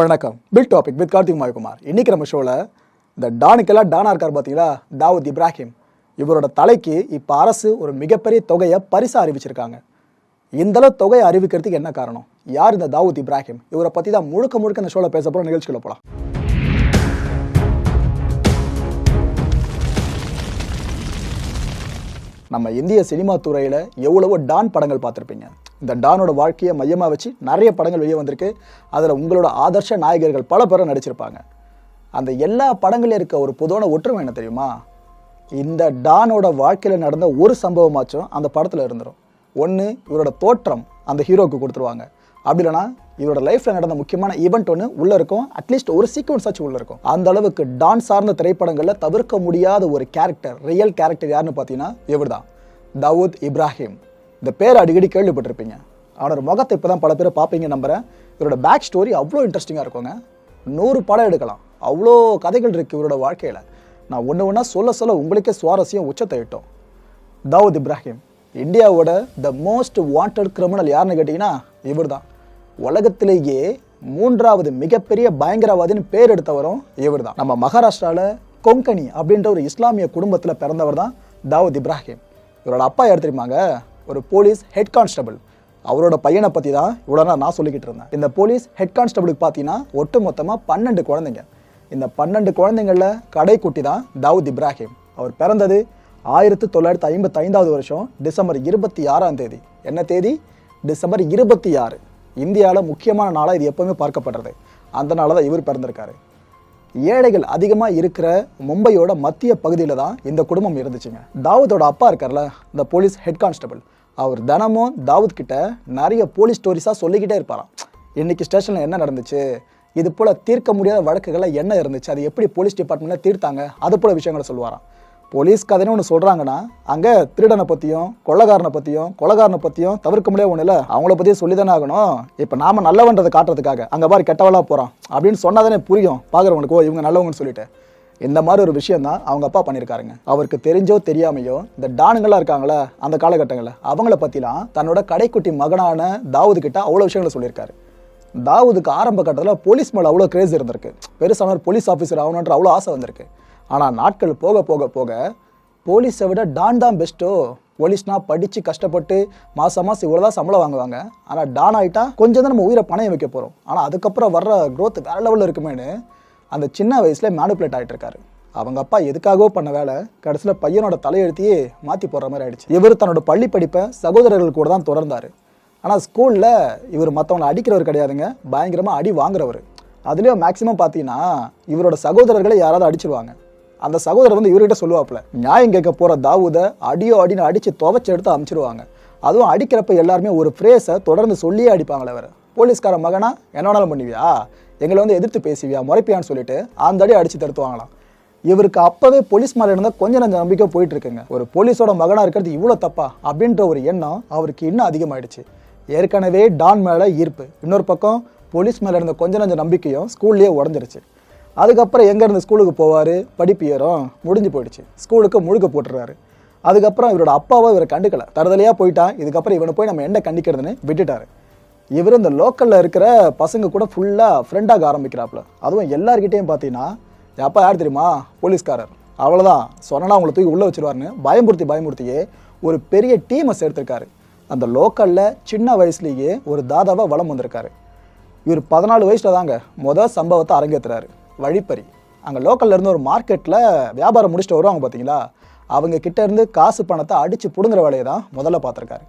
வணக்கம். Fill topic with Karthik Mayakumar இன்னைக்கு நம்ம ஷோவில் இந்த டானுக்கெல்லாம் டானா இருக்கார் பார்த்தீங்களா தாவூத் இப்ராஹிம். இவரோட தலைக்கு இப்போ அரசு ஒரு மிகப்பெரிய தொகையை பரிசா அறிவிச்சிருக்காங்க. இந்தளவு தொகையை அறிவிக்கிறதுக்கு என்ன காரணம்? யார் இந்த தாவூத் இப்ராஹிம்? இவரை பற்றி தான் முழுக்க முழுக்க இந்த ஷோவில் பேச போகிற நிகழ்ச்சிக்குள்ள போகலாம் நம்ம இந்திய சினிமா துறையில் எவ்வளவோ டான் படங்கள் பார்த்துருப்பீங்க. இந்த டானோட வாழ்க்கையை மையமாக வச்சு நிறைய படங்கள் வெளியே வந்திருக்கு. அதில் உங்களோட ஆதர்ஷ நாயகர்கள் பல பேரும் நடிச்சிருப்பாங்க. அந்த எல்லா படங்களையும் இருக்க ஒரு பொதுவான ஒற்றுமை என்ன தெரியுமா? இந்த டானோட வாழ்க்கையில் நடந்த ஒரு சம்பவமாச்சும் அந்த படத்தில் இருந்துடும் ஒன்று இவரோட தோற்றம் அந்த ஹீரோவுக்கு கொடுத்துருவாங்க. அப்படி இல்லைன்னா இவரோட லைஃப்பில் நடந்த முக்கியமான ஈவெண்ட் ஒன்று உள்ளே இருக்கும். அட்லீஸ்ட் ஒரு சீக்வன்ஸ் ஆச்சு உள்ளே இருக்கும். அந்த அளவுக்கு டான் சார்ந்த திரைப்படங்களில் தவிர்க்க முடியாத ஒரு கேரக்டர் ரியல் கேரக்டர் யாருன்னு பார்த்தீங்கன்னா இவர் தான் தாவூத் இப்ராஹிம். இந்த பேர் அடிக்கடி கேள்விப்பட்டிருப்பீங்க. அவனோட முகத்தை இப்போ தான் பல பேர் பார்ப்பீங்க நம்புறேன். இவரோட பேக் ஸ்டோரி அவ்வளோ இன்ட்ரெஸ்டிங்காக இருக்குங்க. நூறு படம் எடுக்கலாம். அவ்வளோ கதைகள் இருக்குது இவரோட வாழ்க்கையில். நான் ஒன்று ஒன்றா சொல்ல சொல்ல உங்களுக்கே சுவாரஸ்யம் உச்சத்தை இட்டோம் தாவூத் இப்ராஹிம் இந்தியாவோட த மோஸ்ட் வாண்டட் கிரிமினல் யாருன்னு கேட்டிங்கன்னா இவர் தான் உலகத்திலேயே மூன்றாவது மிகப்பெரிய பயங்கரவாதின்னு பேர் எடுத்தவரும் இவர் தான் நம்ம மகாராஷ்டிராவில் கொங்கணி அப்படின்ற ஒரு இஸ்லாமிய குடும்பத்தில் பிறந்தவர் தான் தாவூத் இப்ராஹிம். இவரோட அப்பா யார் தெரியுமாங்க? ஒரு போலீஸ் ஹெட் கான்ஸ்டபிள். அவரோட பையனை பற்றி தான் இவ்வளோ நேரம் நான் சொல்லிக்கிட்டு இருந்தேன். இந்த போலீஸ் ஹெட் கான்ஸ்டபிளுக்கு பார்த்தீங்கன்னா ஒட்டு மொத்தமாக பன்னெண்டு குழந்தைங்க. இந்த பன்னெண்டு குழந்தைங்களில் கடைக்குட்டி தான் தாவூத் இப்ராஹிம். அவர் பிறந்தது ஆயிரத்தி தொள்ளாயிரத்தி ஐம்பத்தைந்தாவது வருஷம் டிசம்பர் இருபத்தி ஆறாம் தேதி. என்ன தேதி? டிசம்பர் இருபத்தி ஆறு. இந்தியாவில் முக்கியமான நாளாக இது எப்போவுமே பார்க்கப்படுறது. அந்த நாளில் தான் இவர் பிறந்திருக்காரு. ஏழைகள் அதிகமாக இருக்கிற மும்பையோட மத்திய பகுதியில் தான் இந்த குடும்பம் இருந்துச்சுங்க. தாவூதோட அப்பா இருக்கார்ல இந்த போலீஸ் ஹெட் கான்ஸ்டபிள். அவர் தினமும் தாவூத் கிட்ட நிறைய போலீஸ் ஸ்டோரிஸாக சொல்லிக்கிட்டே இருப்பாராம். இன்னைக்கு ஸ்டேஷனில் என்ன நடந்துச்சு? இது போல் தீர்க்க முடியாத வழக்குகளை என்ன இருந்துச்சு? அது எப்படி போலீஸ் டிபார்ட்மெண்ட்டில் தீர்த்தாங்க? அது போல விஷயங்களை சொல்லுவாராம். போலீஸ் கதைன்னு ஒன்று சொல்கிறாங்கன்னா அங்கே திருடனை பற்றியும் கொள்ளக்காரனை பற்றியும் கொலகாரனை பற்றியும் தவிர்க்க முடியாத ஒன்றும் இல்லை. அவங்கள பற்றியும் சொல்லி தானே ஆகணும். இப்போ நாம நல்லவன்றதை காட்டுறதுக்காக அங்கே பாரு கெட்டவளாக போகிறான் அப்படின்னு சொன்னாதானே புரியும். பார்க்குறவங்களுக்கு ஓ இவங்க நல்லவங்கன்னு சொல்லிட்டு. இந்த மாதிரி ஒரு விஷயம் தான் அவங்க அப்பா பண்ணியிருக்காருங்க. அவருக்கு தெரிஞ்சோ தெரியாமையோ இந்த டானுங்களாம் இருக்காங்களா அந்த காலகட்டங்களில் அவங்கள பற்றிலாம் தன்னோட கடைக்குட்டி மகனான தாவூது கிட்ட அவ்வளோ விஷயங்களை சொல்லியிருக்காரு. தாவூதுக்கு ஆரம்ப கட்டத்தில் போலீஸ் மேலே அவ்வளோ கிரேஸ் இருந்திருக்கு. பெருசான ஒரு போலீஸ் ஆஃபீஸர் ஆகணுன்ற அவ்வளோ ஆசை வந்திருக்கு. ஆனால் நாட்கள் போக போக போக போலீஸை விட டான் தான் பெஸ்ட்டோ போலீஸ்னால் படித்து கஷ்டப்பட்டு மாதம் மாதம் இவ்வளோ தான் சம்பளம் வாங்குவாங்க. ஆனால் டான் ஆகிட்டா கொஞ்சம் தான் நம்ம உயிரை பணையம் வைக்க போகிறோம் ஆனால் அதுக்கப்புறம் வர்ற க்ரோத் வேற லெவலில் இருக்குமேனு அந்த சின்ன வயசில் மேனுப்புலேட் ஆகிட்டு இருக்காரு அவங்க அப்பா எதுக்காகவோ பண்ண வேலை கடைசியில் பையனோட தலையெழுத்தையே மாற்றி போடுற மாதிரி ஆயிடுச்சு. இவர் தன்னோட பள்ளி படிப்பை சகோதரர்கள் கூட தான் தொடர்ந்தார். ஆனால் ஸ்கூலில் இவர் மற்றவங்களை அடிக்கிறவர் கிடையாதுங்க. பயங்கரமாக அடி வாங்குறவர். அதுலேயும் மேக்ஸிமம் பார்த்தீங்கன்னா இவரோட சகோதரர்களை யாராவது அடிச்சிருவாங்க. அந்த சகோதரர் வந்து இவர்கிட்ட சொல்லுவாப்புல நியாயம் கேட்க போகிற தாவூதை அடியோ அடின்னு அடித்து துவைச்சி எடுத்து அமுச்சிடுவாங்க அதுவும் அடிக்கிறப்ப எல்லாருமே ஒரு ஃப்ரேஸை தொடர்ந்து சொல்லியே அடிப்பாங்களே வேறு போலீஸ்கார மகனா என்ன வேணாலும் பண்ணுவியா? எங்களை வந்து எதிர்த்து பேசுவியா? முறைப்பியான்னு சொல்லிட்டு அந்த அடித்து தடுத்துவாங்களாம் இவருக்கு அப்போவே போலீஸ் மேலே இருந்தால் கொஞ்சம் நஞ்ச நம்பிக்கை போயிட்டு இருக்குங்க ஒரு போலீஸோட மகனாக இருக்கிறது இவ்வளோ தப்பா? அப்படின்ற ஒரு எண்ணம் அவருக்கு இன்னும் அதிகமாயிடுச்சு. ஏற்கனவே டான் மேலே ஈர்ப்பு. இன்னொரு பக்கம் போலீஸ் மேலே இருந்த கொஞ்ச நஞ்ச நம்பிக்கையும் ஸ்கூல்லேயே உடஞ்சிருச்சு. அதுக்கப்புறம் எங்கே இருந்து ஸ்கூலுக்கு போவார்? படிப்பு ஏறும். முடிஞ்சு போயிடுச்சு. ஸ்கூலுக்கு முழுக்க போட்டுறாரு அதுக்கப்புறம் இவரோட அப்பாவை இவரை கண்டுக்கலை. தருதலையாக போயிட்டான். இதுக்கப்புறம் இவனை போய் நம்ம என்ன கண்டிக்கிறதுன்னு விட்டுட்டாரு. இவர் இந்த லோக்கலில் இருக்கிற பசங்க கூட ஃபுல்லாக ஃப்ரெண்டாக ஆரம்பிக்கிறாப்புல. அதுவும் எல்லாருக்கிட்டேயும் பார்த்தீங்கன்னா அப்பா யார் தெரியுமா? போலீஸ்காரர். அவ்வளோதான் சொன்னா அவங்களை தூக்கி உள்ளே வச்சிருவாருன்னு பயமுறுத்தி பயமுறுத்தியே ஒரு பெரிய டீமை சேர்த்துருக்காரு. அந்த லோக்கலில் சின்ன வயசுலேயே ஒரு தாதாவாக வளம் வந்திருக்காரு. இவர் பதினாலு வயசில் தாங்க மொதல் சம்பவத்தை அரங்கேற்றுறாரு வழிப்பறி. அங்கே லோக்கல்ல இருந்து ஒரு மார்க்கெட்டில் வியாபாரம் முடிச்சுட்டு வருவாங்க பார்த்தீங்களா அவங்க கிட்ட இருந்து காசு பணத்தை அடித்து பிடுங்குற வேலையை தான் முதல்ல பார்த்துருக்காரு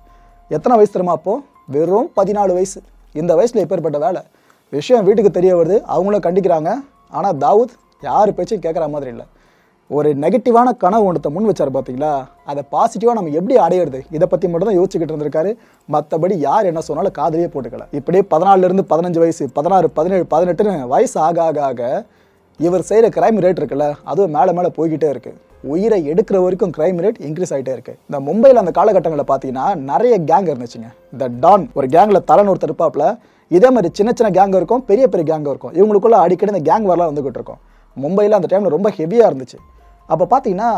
எத்தனை வயசு தெரியுமா அப்போது வெறும் பதினாலு வயசு. இந்த வயசில் எப்பேற்பட்ட வேலை விஷயம் வீட்டுக்கு தெரிய வருது அவங்களும் கண்டிக்கிறாங்க. ஆனால் தாவூத் யார் பேச்சும் கேட்குற மாதிரி இல்லை. ஒரு நெகட்டிவான கனவு ஒன்றத்தை முன் வச்சார் பார்த்தீங்களா அதை பாசிட்டிவாக நம்ம எப்படி அடையிறது? இதை பற்றி மட்டும் தான் யோசிச்சுக்கிட்டு இருந்திருக்காரு. மற்றபடி யார் என்ன சொன்னாலும் காதலியே போட்டுக்கல. இப்படியே பதினாலுலேருந்து பதினஞ்சு வயசு பதினாறு பதினேழு பதினெட்டுன்னு வயசு ஆக ஆக ஆக இவர் செய்கிற கிரைம் ரேட் இருக்குல்ல அதுவும் மேலே மேலே போய்கிட்டே இருக்குது உயிரை எடுக்கிற வரைக்கும் கிரைம் ரேட் இன்க்ரீஸ் ஆகிட்டே இருக்கு. இந்த மும்பையில் அந்த காலகட்டங்களில் பார்த்தீங்கன்னா நிறைய கேங் இருந்துச்சுங்க. இந்த டான் ஒரு கேங்கில் தலைன்னு ஒருத்தர் இருப்பாப்புல. இதே மாதிரி சின்ன சின்ன கேங் இருக்கும் பெரிய பெரிய கேங் இருக்கும். இவங்களுக்குள்ள அடிக்கடி இந்த கேங் வரலாம் வந்துகிட்டு இருக்கும். மும்பையில் அந்த டைமில் ரொம்ப ஹெவியாக இருந்துச்சு. அப்போ பார்த்தீங்கன்னா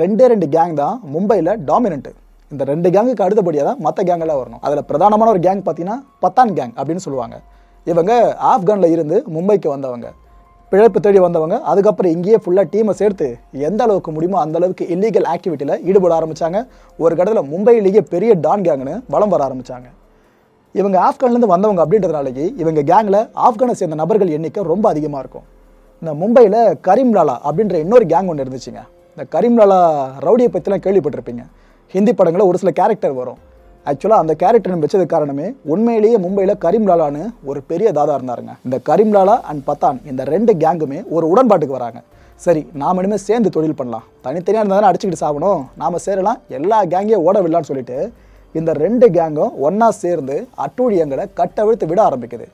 ரெண்டே ரெண்டு கேங் தான் மும்பையில் டாமினண்ட்டு இந்த ரெண்டு கேங்குக்கு அடுத்தபடியாக தான் மற்ற கேங்கெல்லாம் வரணும். அதில் பிரதானமான ஒரு கேங் பார்த்தீங்கன்னா பத்தான் கேங் அப்படின்னு சொல்லுவாங்க. இவங்க ஆப்கானில் இருந்து மும்பைக்கு வந்தவங்க. பிழைப்பு தேடி வந்தவங்க அதுக்கப்புறம் இங்கேயே ஃபுல்லாக டீமை சேர்த்து எந்த அளவுக்கு முடியுமோ அந்த அளவுக்கு இல்லீகல் ஆக்டிவிட்டியில் ஈடுபட ஆரம்பிச்சாங்க. ஒரு கடத்தில் மும்பையிலேயே பெரிய டான் கேங்னு வளம் வர ஆரம்பிச்சாங்க. இவங்க ஆப்கான்லேருந்து வந்தவங்க அப்படின்றதுனாலேயே இவங்க கேங்கில் ஆப்கானை சேர்ந்த நபர்கள் எண்ணிக்கை ரொம்ப அதிகமாக இருக்கும். இந்த மும்பையில் கரீம்லாலா அப்படின்ற இன்னொரு கேங் ஒன்று இருந்துச்சுங்க. இந்த கரீம்லாலா ரவுடியை பற்றிலாம் கேள்விப்பட்டிருப்பீங்க. ஹிந்தி படங்களில் ஒரு சில கேரக்டர் வரும். ஆக்சுவலாக அந்த கேரக்டர் வச்சது காரணமே உண்மையிலேயே மும்பையில் கரீம்லாலான்னு ஒரு பெரிய தாதா இருந்தாருங்க. இந்த கரீம்லாலா அண்ட் பத்தான் இந்த ரெண்டு கேங்குமே ஒரு உடன்பாட்டுக்கு வராங்க. சரி நாம் இனிமேல் சேர்ந்து தொழில் பண்ணலாம். தனித்தனியாக இருந்தால் அடிச்சுக்கிட்டு சாப்பிடும் நாம் சேரலாம் எல்லா கேங்கையும் ஓட விடலான்னு சொல்லிட்டு இந்த ரெண்டு கேங்கும் ஒன்றா சேர்ந்து அட்டூழியங்களை கட்டவிழ்த்து விட ஆரம்பிக்குது.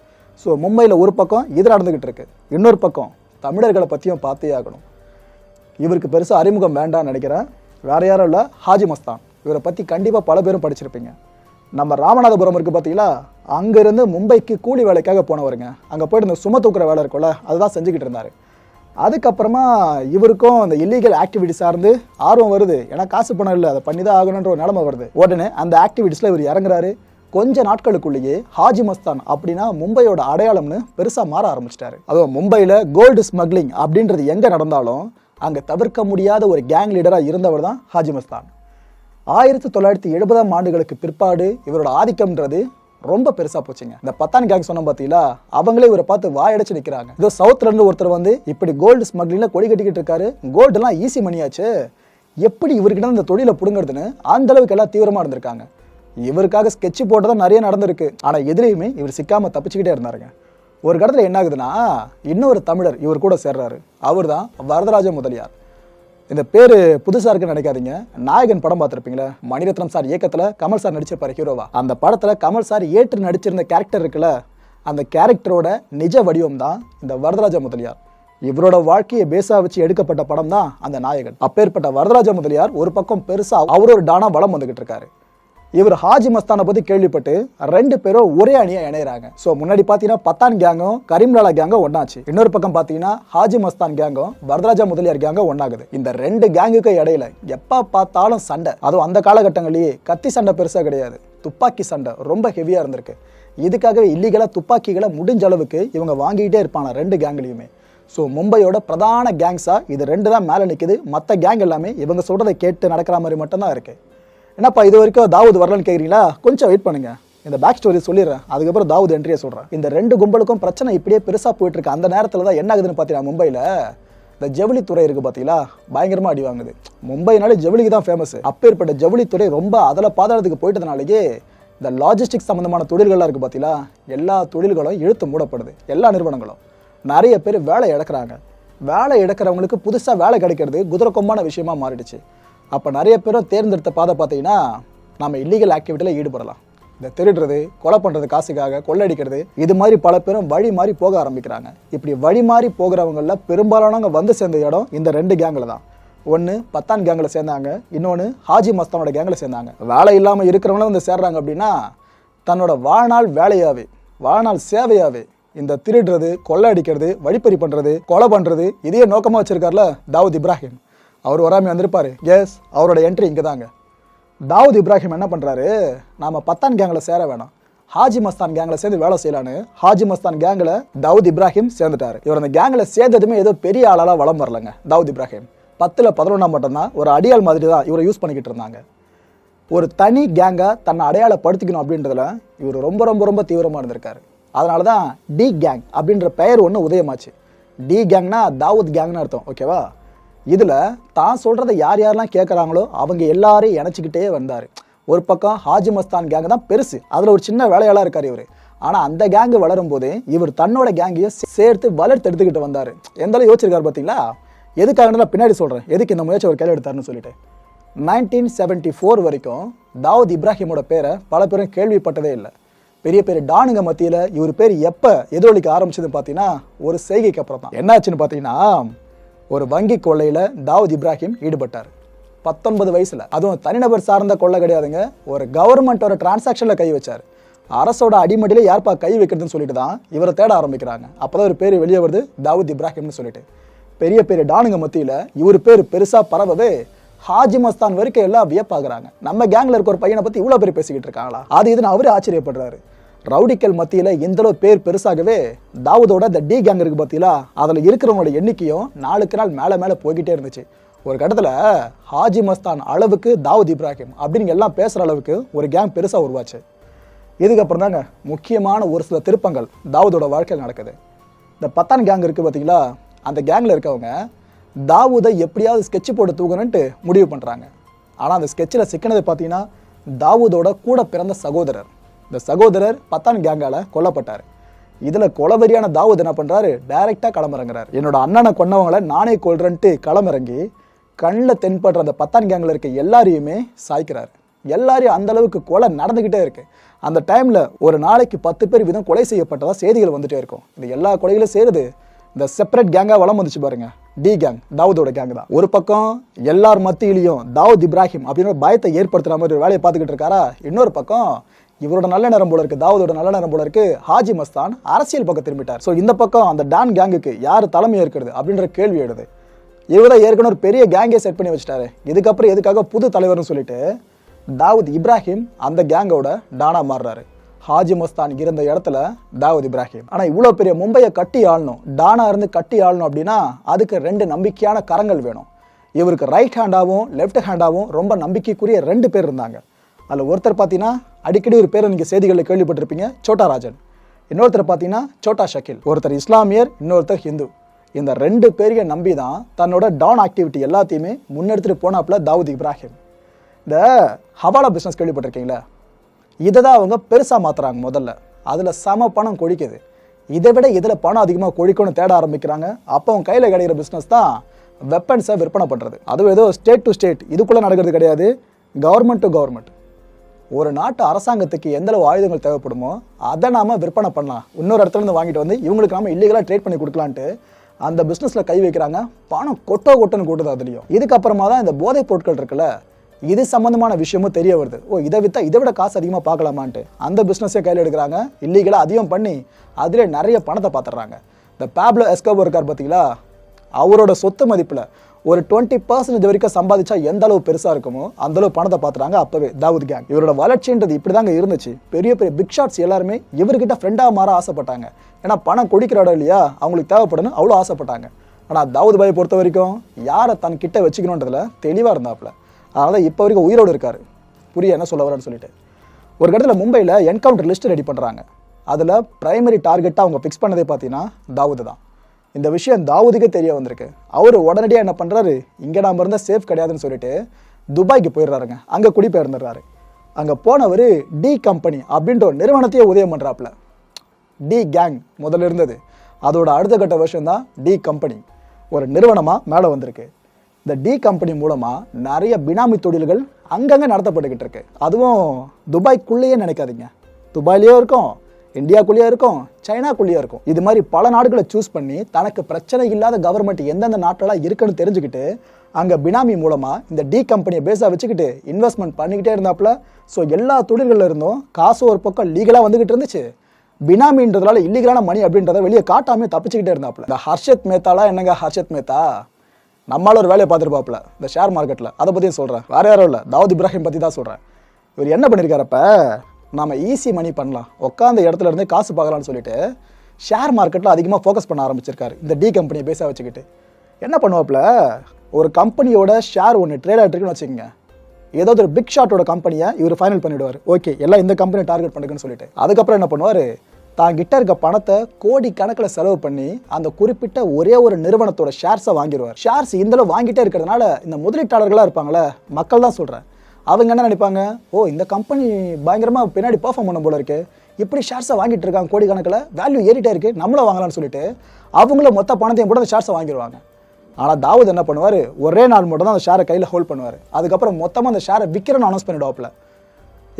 ஸோ மும்பையில் ஒரு பக்கம் இது நடந்துக்கிட்டு இருக்கு. இன்னொரு பக்கம் தமிழர்களை பற்றியும் பார்த்தே ஆகணும். இவருக்கு பெருசாக அறிமுகம் வேண்டாம்னு நினைக்கிறேன். வேற யாரும் இல்லை ஹாஜி மஸ்தான். இவரை பற்றி கண்டிப்பாக பல பேரும் படிச்சிருப்பீங்க. நம்ம ராமநாதபுரம் இருக்குது பார்த்தீங்களா அங்கேருந்து மும்பைக்கு கூலி வேலைக்காக போனவருங்க. அங்கே போயிட்டு இந்த சும தூக்குற வேலை இருக்கும்ல அதுதான் செஞ்சுக்கிட்டு இருந்தார். அதுக்கப்புறமா இவருக்கும் அந்த இல்லீகல் ஆக்டிவிட்டி சார்ந்து ஆர்வம் வருது. ஏன்னா காசு பணம் இல்லை அதை பண்ணி தான் ஆகணுன்ற ஒரு நிலமை வருது. உடனே அந்த ஆக்டிவிட்டிஸில் இவர் இறங்குறாரு. கொஞ்ச நாட்களுக்குள்ளேயே ஹாஜி மஸ்தான் அப்படின்னா மும்பையோட அடையாளம்னு பெருசாக மாற ஆரம்பிச்சிட்டாரு. அதுவும் மும்பையில் கோல்டு ஸ்மக்லிங் அப்படின்றது எங்கே நடந்தாலும் அங்கே தவிர்க்க முடியாத ஒரு கேங் லீடராக இருந்தவர் தான் ஹாஜி மஸ்தான். ஆயிரத்தி தொள்ளாயிரத்தி எழுபதாம் ஆண்டுகளுக்கு பிற்பாடு இவரோட ஆதிக்கம்ன்றது ரொம்ப பெருசா போச்சுங்க. இந்த பத்தான் கேங் சொன்ன பார்த்தீங்களா அவங்களே இவரை பார்த்து வாயடைச்சு நிற்கிறாங்க இதோ சவுத்ல இருந்து ஒருத்தர் வந்து இப்படி கோல்டு ஸ்மக்லிங்ல கொடி கட்டிக்கிட்டு இருக்காரு. கோல்டுலாம் ஈஸி மணியாச்சு எப்படி இவர்கிட்ட இந்த தொழிலை பிடுங்கிறதுன்னு அந்த அளவுக்கு எல்லாம் தீவிரமா இருந்திருக்காங்க. இவருக்காக ஸ்கெட்ச் போட்டதான் நிறைய நடந்திருக்கு. ஆனா எதிரையுமே இவர் சிக்காம தப்பிச்சுக்கிட்டே இருந்தாருங்க. ஒரு கடத்துல என்ன ஆகுதுன்னா இன்னொரு தமிழர் இவர் கூட சேர்றாரு. அவர் தான் வரதராஜ முதலியார். இந்த பேர் புதுசாக இருக்குன்னு நினைக்காதீங்க. நாயகன் படம் பார்த்துருப்பீங்களா மணிரத்னம் சார் இயக்கத்தில் கமல் சார் நடிச்சிருப்பார் ஹீரோவா அந்த படத்தில் கமல் சார் ஏற்று நடிச்சிருந்த கேரக்டர் இருக்குல்ல அந்த கேரக்டரோட நிஜ வடிவம் தான் இந்த வரதராஜ முதலியார். இவரோட வாழ்க்கையை பேஸாக வச்சு எடுக்கப்பட்ட படம் தான் அந்த நாயகன். அப்பேற்பட்ட வரதராஜ முதலியார் ஒரு பக்கம் பெருசா அவர் ஒரு டானா வளம் வந்துகிட்டு இருக்காரு. இவர் ஹாஜி மஸ்தானை பத்தி கேள்விப்பட்டு ரெண்டு பேரும் ஒரே அணியாக இணையறாங்க. சோ முன்னாடி பாத்தீங்கன்னா பத்தான் கேங்கும் கரீம்லாலா கேங்கும் ஒன்னாச்சு இன்னொரு பக்கம் பாத்தீங்கன்னா ஹாஜி மஸ்தான் கேங்கும் வரதராஜா முதலியார் கேங்கும் ஒன்னாகுது இந்த ரெண்டு கேங்குக்கு இடையில எப்ப பார்த்தாலும் சண்டை. அதுவும் அந்த காலகட்டங்களிலேயே கத்தி சண்டை பெருசா கிடையாது. துப்பாக்கி சண்டை ரொம்ப ஹெவியா இருந்திருக்கு. இதுக்காகவே இல்லீகலா துப்பாக்கிகளை முடிஞ்ச அளவுக்கு இவங்க வாங்கிக்கிட்டே இருப்பாங்க ரெண்டு கேங்லையுமே ஸோ மும்பையோட பிரதான கேங்ஸா இது ரெண்டு தான் மேலே நிற்குது மற்ற கேங் எல்லாமே இவங்க சொல்றதை கேட்டு நடக்கிற மாதிரி மட்டும்தான் இருக்குது என்னப்பா இது வரைக்கும் தாவூத் வரலன்னு கேட்குறீங்களா கொஞ்சம் வெயிட் பண்ணுங்க. இந்த பேக் ஸ்டோரி சொல்லிடுறேன். அதுக்கப்புறம் தாவூத் என்ட்ரியை சொல்கிறேன் இந்த ரெண்டு கும்பலுக்கும் பிரச்சனை இப்படியே பெருசாக போயிட்டு இருக்கு அந்த நேரத்தில் தான் என்ன ஆகுதுன்னு பார்த்தீங்கன்னா மும்பையில்? இந்த ஜவுளித்துறை இருக்கு பார்த்தீங்களா பயங்கரமாக அடி வாங்குது. மும்பைனாலே ஜவுளிக்கு தான் ஃபேமஸ் அப்பேற்பட்ட ஜவுளித்துறை ரொம்ப அதில் பாதாளத்துக்கு போயிட்டதுனாலேயே இந்த லாஜிஸ்டிக் சம்மந்தமான தொழில்கள்லாம் இருக்குது பார்த்தீங்களா எல்லா தொழில்களும் இழுத்து மூடப்படுது. எல்லா நிறுவனங்களும். நிறைய பேர் வேலை இழக்கிறாங்க. வேலை இழக்கிறவங்களுக்கு புதுசாக வேலை கிடைக்கிறது குதிரக்கொம்பான விஷயமா மாறிடுச்சு. அப்போ நிறைய பேரும் தேர்ந்தெடுத்த பாதை பார்த்தீங்கன்னா நம்ம இல்லீகல் ஆக்டிவிட்டியில் ஈடுபடலாம். இந்த திருடுறது கொலை பண்ணுறது காசுக்காக கொள்ளடிக்கிறது இது மாதிரி பல பேரும் வழி மாறி போக ஆரம்பிக்கிறாங்க. இப்படி வழி மாறி போகிறவங்களில் பெரும்பாலானவங்க வந்து சேர்ந்த இடம் இந்த ரெண்டு கேங்கில் தான். ஒன்று பத்தான் கேங்கில் சேர்ந்தாங்க இன்னொன்று ஹாஜி மஸ்தானோட கேங்கில் சேர்ந்தாங்க. வேலை இல்லாமல் இருக்கிறவங்களும் வந்து சேர்றாங்க அப்படின்னா தன்னோட வாழ்நாள் வேலையாவே வாழ்நாள் சேவையாவே இந்த திருடுறது கொள்ளை அடிக்கிறது வழிப்பறி பண்ணுறது கொலை பண்ணுறது இதையே நோக்கமாக வச்சுருக்கார்ல தாவூத் இப்ராஹிம். அவர் வராமல் வந்திருப்பார்? எஸ் அவரோட என்ட்ரி இங்கே தாங்க தாவூத் இப்ராஹிம் என்ன பண்ணுறாரு நாம் பத்தான் கேங்கில் சேர வேணாம். ஹாஜி மஸ்தான் கேங்கில் சேர்ந்து வேலை செய்யலான்னு ஹாஜி மஸ்தான் கேங்கில் தாவூத் இப்ராஹிம் சேர்ந்துட்டாரு. இவர் அந்த கேங்கில் சேர்ந்ததுமே ஏதோ பெரிய ஆளாலாம் வளம் வரலங்க தாவூத் இப்ராஹிம். பத்தில் பதினொன்றாம் மட்டும்தான் ஒரு அடியால் மாதிரி தான் இவரை யூஸ் பண்ணிக்கிட்டு இருந்தாங்க. ஒரு தனி கேங்கை தன்னை அடையாளப்படுத்திக்கணும் அப்படின்றதுல இவர் ரொம்ப ரொம்ப ரொம்ப தீவிரமாக இருந்திருக்காரு. அதனால தான் டி கேங் அப்படின்ற பெயர் ஒன்று உதயமாச்சு. டி கேங்னா தாவூத் கேங்னு அர்த்தம் ஓகேவா இதில் தான் சொல்கிறத யார் யாரெல்லாம் கேட்குறாங்களோ அவங்க எல்லாரையும் இணைச்சிக்கிட்டே வந்தார். ஒரு பக்கம் ஹாஜி மஸ்தான் கேங்கு தான் பெருசு. அதில் ஒரு சின்ன வேலையாளாக இருக்கார் இவர். ஆனால் அந்த கேங்கு வளரும் போது இவர் தன்னோட கேங்கையும் சேர்த்து வளர்த்து எடுத்துக்கிட்டு வந்தார். எந்தளவு யோசிச்சிருக்காரு பார்த்தீங்களா எதுக்காக நான் பின்னாடி சொல்கிறேன் எதுக்கு இந்த முயற்சி அவர் கையில் எடுத்தாருன்னு சொல்லிட்டு. நைன்டீன் செவன்ட்டி ஃபோர் வரைக்கும் தாவூத் இப்ராஹிமோட பேரை பல பேரும் கேள்விப்பட்டதே இல்லை. பெரிய பெரிய டானுங்க மத்தியில் இவர் பேர் எப்போ எதிரொலிக்க ஆரம்பிச்சதுன்னு பார்த்தீங்கன்னா ஒரு செய்கைக்கு அப்புறம் தான் என்னாச்சுன்னு பார்த்தீங்கன்னா ஒரு வங்கி கொள்ளையில் தாவூத் இப்ராஹிம் ஈடுபட்டார். பத்தொன்பது வயசில். அதுவும் தனிநபர் சார்ந்த கொள்ளை கிடையாதுங்க. ஒரு கவர்மெண்ட்டோட டிரான்சாக்ஷனில் கை வச்சார். அரசோட அடிமடியில யார்ப்பா கை வைக்கிறதுன்னு சொல்லிட்டு தான் இவரை தேட ஆரம்பிக்கிறாங்க. அப்பதான் ஒரு பேர் வெளியே வருது தாவூத் இப்ராஹிம்னு சொல்லிட்டு. பெரிய பெரிய டானுங்க மத்தியில் இவர் பேர் பெருசாக பரவவே ஹாஜி மஸ்தான் வரைக்கும் எல்லாம் வியப்பாகிறாங்க. நம்ம கேங்கில் இருக்க ஒரு பையனை பற்றி இவ்வளோ பேர் பேசிக்கிட்டு இருக்காங்களா? அது இதுன்னு அவரே ஆச்சரியப்படுறாரு. ரவுடிக்கல் மத்தியில் எந்தளவு பேர் பெருசாகவே தாவூதோட இந்த டி கேங் இருக்கு பார்த்தீங்களா அதில் இருக்கிறவங்களோட எண்ணிக்கையும் நாளுக்கு நாள் மேலே மேலே போய்கிட்டே இருந்துச்சு. ஒரு கட்டத்தில் ஹாஜி மஸ்தான் அளவுக்கு தாவூத் இப்ராஹிம் அப்படின்னு எல்லாம் பேசுகிற அளவுக்கு ஒரு கேங் பெருசாக உருவாச்சு. இதுக்கப்புறம் தாங்க முக்கியமான ஒரு சில திருப்பங்கள் தாவூதோட வாழ்க்கையில் நடக்குது. இந்த பத்தான் கேங் இருக்குது பார்த்தீங்களா அந்த கேங்கில் இருக்கவங்க தாவூதை எப்படியாவது ஸ்கெட்ச் போட்டு தூக்கணுன்ட்டு முடிவு பண்ணுறாங்க ஆனால் அந்த ஸ்கெட்சில் சிக்கினது பார்த்தீங்கன்னா தாவூதோட கூட பிறந்த சகோதரர். இந்த சகோதரர் பத்தான் கேங்கால கொல்லப்பட்டார். இதில் கொலவெறியான தாவூத் என்ன பண்ணுறாரு டைரெக்டாக களமிறங்குறாரு. என்னோட அண்ணனை கொன்னவங்களை நானே கொள்றேன்ட்டு களமிறங்கி கண்ணில் தென்படுற அந்த பத்தான் கேங்கில் இருக்க எல்லாரையுமே சாய்க்கிறாரு. எல்லாரையும் அந்த அளவுக்கு கொலை நடந்துக்கிட்டே இருக்கு. அந்த டைமில் ஒரு நாளைக்கு பத்து பேர் வீதம் கொலை செய்யப்பட்டதா செய்திகள் வந்துட்டே இருக்கும். இது எல்லா கொலைகளும் சேருது. இந்த செப்பரேட் கேங்காக வளம் வந்துச்சு பாருங்க. டி கேங் தாவூதோட கேங் தான். ஒரு பக்கம் எல்லார் மத்தியிலையும் தாவூத் இப்ராஹிம் அப்படின்னு பயத்தை ஏற்படுத்துகிற மாதிரி ஒரு வேலையை பார்த்துக்கிட்டு இருக்காரா? இன்னொரு பக்கம் இவரோட நல்ல நேரம் போல இருக்கு தாவூதோட நல்ல நேரம் போல இருக்கு ஹாஜி மஸ்தான் அரசியல் பக்கம் திரும்பிட்டார். ஸோ இந்த பக்கம் அந்த டான் கேங்குக்கு யார் தலைமை ஏற்கிறது அப்படின்ற கேள்வி எழுது. இவரை ஏற்கனவே ஒரு பெரிய கேங்கே செட் பண்ணி வச்சுட்டாரு. இதுக்கப்புறம் எதுக்காக புது தலைவர்னு சொல்லிட்டு தாவூத் இப்ராஹிம் அந்த கேங்கோட டானா மாறுறாரு. ஹாஜி மஸ்தான் இருந்த இடத்துல தாவூத் இப்ராஹிம். ஆனால் இவ்வளோ பெரிய மும்பையை கட்டி ஆளணும் டானா இருந்து கட்டி ஆளணும் அப்படின்னா அதுக்கு ரெண்டு நம்பிக்கையான கரங்கள் வேணும். இவருக்கு ரைட் ஹேண்டாகவும் லெஃப்ட் ஹேண்டாகவும் ரொம்ப நம்பிக்கைக்குரிய ரெண்டு பேர் இருந்தாங்க. அதில் ஒருத்தர் பார்த்தீங்கன்னா அடிக்கடி ஒரு பேரை நீங்கள் செய்திகளில் கேள்விப்பட்டிருப்பீங்க சோட்டா ராஜன் இன்னொருத்தர் பார்த்தீங்கன்னா சோட்டா ஷக்கில். ஒருத்தர் இஸ்லாமியர் இன்னொருத்தர் ஹிந்து. இந்த ரெண்டு பேரையும் நம்பி தான் தன்னோட டான் ஆக்டிவிட்டி எல்லாத்தையுமே முன்னெடுத்துட்டு போனாப்புல தாவூத் இப்ராஹிம். இந்த ஹவாலா பிஸ்னஸ் கேள்விப்பட்டிருக்கீங்களா? இதை தான் அவங்க பெருசாக மாற்றுறாங்க முதல்ல. அதில் சம பணம் கொழிக்குது. இதை விட இதில் பணம் அதிகமாக கொழிக்கணும்னு தேட ஆரம்பிக்கிறாங்க. அப்போ அவங்க கையில் கிடைக்கிற பிஸ்னஸ் தான் வெப்பன்ஸை விற்பனை பண்ணுறது அதுவும் ஏதோ ஸ்டேட் டு ஸ்டேட் இதுக்குள்ளே நடக்கிறது கிடையாது. கவர்மெண்ட் டு கவர்மெண்ட் ஒரு நாட்டு அரசாங்கத்துக்கு எந்தளவு ஆயுதங்கள் தேவைப்படுமோ அதை நாம் விற்பனை பண்ணலாம். இன்னொரு இடத்துலேருந்து வாங்கிட்டு வந்து இவங்களுக்கு நாம இல்லீகலாக ட்ரேட் பண்ணி கொடுக்கலான்ட்டு அந்த பிஸ்னஸில் கை வைக்கிறாங்க. பணம் கொட்டோ கொட்டன்னு கூட்டுது அதுலேயும் இதுக்கப்புறமா தான் இந்த போதைப் பொருட்கள் இருக்குல்ல இது சம்பந்தமான விஷயமும் தெரிய வருது. ஓ இதை விற்றா இதை விட காசு அதிகமாக பார்க்கலாமான்ட்டு அந்த பிஸ்னஸே கையில் எடுக்கிறாங்க. இல்லீகலாக அதிகம் பண்ணி அதிலே நிறைய பணத்தை பார்த்துட்றாங்க. இந்த பேப்லோ எஸ்கோபோ இருக்கார் பார்த்தீங்களா அவரோட சொத்து மதிப்பில் ஒரு டுவெண்ட்டி பர்சன்டேஜ் வரைக்கும் சம்பாதிச்சா எந்த அளவு பெருசாக இருக்குமோ அந்த அளவு பணத்தை பார்த்துறாங்க அப்பவே தாவூத் கேங் இவரோட வளர்ச்சின்றது இப்படி தாங்க இருந்துச்சு. பெரிய பெரிய பிக் ஷாட்ஸ் எல்லாருமே இவர்கிட்ட ஃப்ரெண்டாக மாற ஆசைப்பட்டாங்க. ஏன்னா பணம் குடிக்கிற இடம் இல்லையா? அவங்களுக்கு தேவைப்படணும் அவ்வளோ ஆசைப்பட்டாங்க. ஆனால் தாவூத் பாயை பொறுத்த வரைக்கும் யாரை தன் கிட்ட வச்சுக்கணுன்றதுல தெளிவாக இருந்தாப்புல. அதனால இப்போ வரைக்கும் உயிரோடு இருக்காரு. புரிய என்ன சொல்ல வரேன்னு சொல்லிட்டு. ஒரு இடத்துல மும்பையில் என்கவுண்டர் லிஸ்ட் ரெடி பண்ணுறாங்க அதில் ப்ரைமரி டார்கெட்டாக அவங்க ஃபிக்ஸ் பண்ணதே பார்த்தீங்கன்னா தாவூது தான். இந்த விஷயம் தாவூதுக்கே தெரிய வந்திருக்கு. அவர் உடனடியாக என்ன பண்ணுறாரு இங்கே நாம் இருந்தால் சேஃப் கிடையாதுன்னு சொல்லிட்டு துபாய்க்கு போயிடுறாருங்க. அங்கே குடிபெயர்ந்துடுறாரு. அங்கே போனவர் டி கம்பெனி அப்படின்ற ஒரு நிறுவனத்தையே உதயம் பண்ணுறாப்புல டி கேங் முதல்ல இருந்தது. அதோட அடுத்த கட்ட வருஷம் தான் டி கம்பெனி ஒரு நிறுவனமாக மேலே வந்திருக்கு. இந்த டி கம்பெனி மூலமாக நிறைய பினாமி தொழில்கள் அங்கங்கே நடத்தப்பட்டுக்கிட்டு இருக்கு. அதுவும் துபாய்க்குள்ளேயே நினைக்காதீங்க. துபாயிலேயும் இருக்கும் இந்தியாக்குள்ளேயே இருக்கும்? சைனாக்குள்ளேயே இருக்கும்? இது மாதிரி பல நாடுகளை சூஸ் பண்ணி தனக்கு பிரச்சனை இல்லாத கவர்மெண்ட் எந்தெந்த நாட்டெல்லாம் இருக்குன்னு தெரிஞ்சுக்கிட்டு அங்கே பினாமி மூலமாக இந்த டி கம்பெனியை பேஸாக வச்சுக்கிட்டு இன்வெஸ்ட்மெண்ட் பண்ணிக்கிட்டே இருந்தாப்புல ஸோ எல்லா தொழில்கள்ல இருந்தும் காசு ஒரு பக்கம் லீகலாக வந்துக்கிட்டு இருந்துச்சு. பினாமின்றதுனால இல்லீகலான மணி அப்படின்றத வெளியே காட்டாமே தப்பிச்சுக்கிட்டே இருந்தாப்புல. இந்த ஹர்ஷத் மேத்தாலாம் என்னங்க ஹர்ஷத் மேத்தா? நம்மளால ஒரு வேலையை பார்த்துருப்பாப்புல இந்த ஷேர் மார்க்கெட்டில் அதை பற்றியும் சொல்கிறேன் வேறு யாரும் இல்லை. தாவூத் இப்ராஹிம் பற்றி தான் சொல்கிறேன் இவர் என்ன பண்ணியிருக்காரப்ப நாம் ஈஸி மணி பண்ணலாம். உட்காந்த இடத்துல இருந்தே காசு பார்க்கலாம்னு சொல்லிட்டு ஷேர் மார்க்கெட்டில் அதிகமாக ஃபோக்கஸ் பண்ண ஆரம்பிச்சிருக்காரு. இந்த டி கம்பெனியை பேச வச்சுக்கிட்டு. என்ன பண்ணுவாப்புல? ஒரு கம்பெனியோட ஷேர் ஒன்று ட்ரேட் ஆகிட்டுருக்குன்னு வச்சுக்கோங்க. ஏதாவது ஒரு பிக் ஷாட்டோட கம்பெனியை இவர் ஃபைனல் பண்ணிவிடுவார் ஓகே எல்லாம் இந்த கம்பெனி டார்கெட் பண்ணுங்கன்னு சொல்லிட்டு. அதுக்கப்புறம் என்ன பண்ணுவார்? தான் கிட்ட இருக்க பணத்தை கோடி கணக்கில் செலவு பண்ணி அந்த குறிப்பிட்ட ஒரே ஒரு நிறுவனத்தோட ஷேர்ஸை வாங்கிடுவார். ஷேர்ஸ் இந்தளவு வாங்கிட்டே இருக்கிறதுனால இந்த முதலீட்டாளர்களாக இருப்பாங்களே மக்கள் தான் சொல்கிறேன் அவங்க என்ன நினைப்பாங்க? ஓ இந்த கம்பெனி பயங்கரமாக பின்னாடி பர்ஃபார்ம் பண்ண போல இருக்கு. இப்படி ஷேர்ஸை வாங்கிட்டு இருக்காங்க கோடி கணக்கில் வேல்யூ ஏறிட்டே இருக்கு நம்மளும் வாங்கலாம்னு சொல்லிட்டு அவங்கள மொத்த பணத்தையும் கூட அந்த ஷேர்ஸை வாங்கிடுவாங்க ஆனால் தாவூத் என்ன பண்ணுவார்? ஒரே நாள் மட்டும் தான் அந்த ஷேரை கையில் ஹோல்ட் பண்ணுவார். அதுக்கப்புறம் மொத்தமாக அந்த ஷேரை விற்கிறேன்னு அனௌன்ஸ் பண்ணிடுவாப்புல.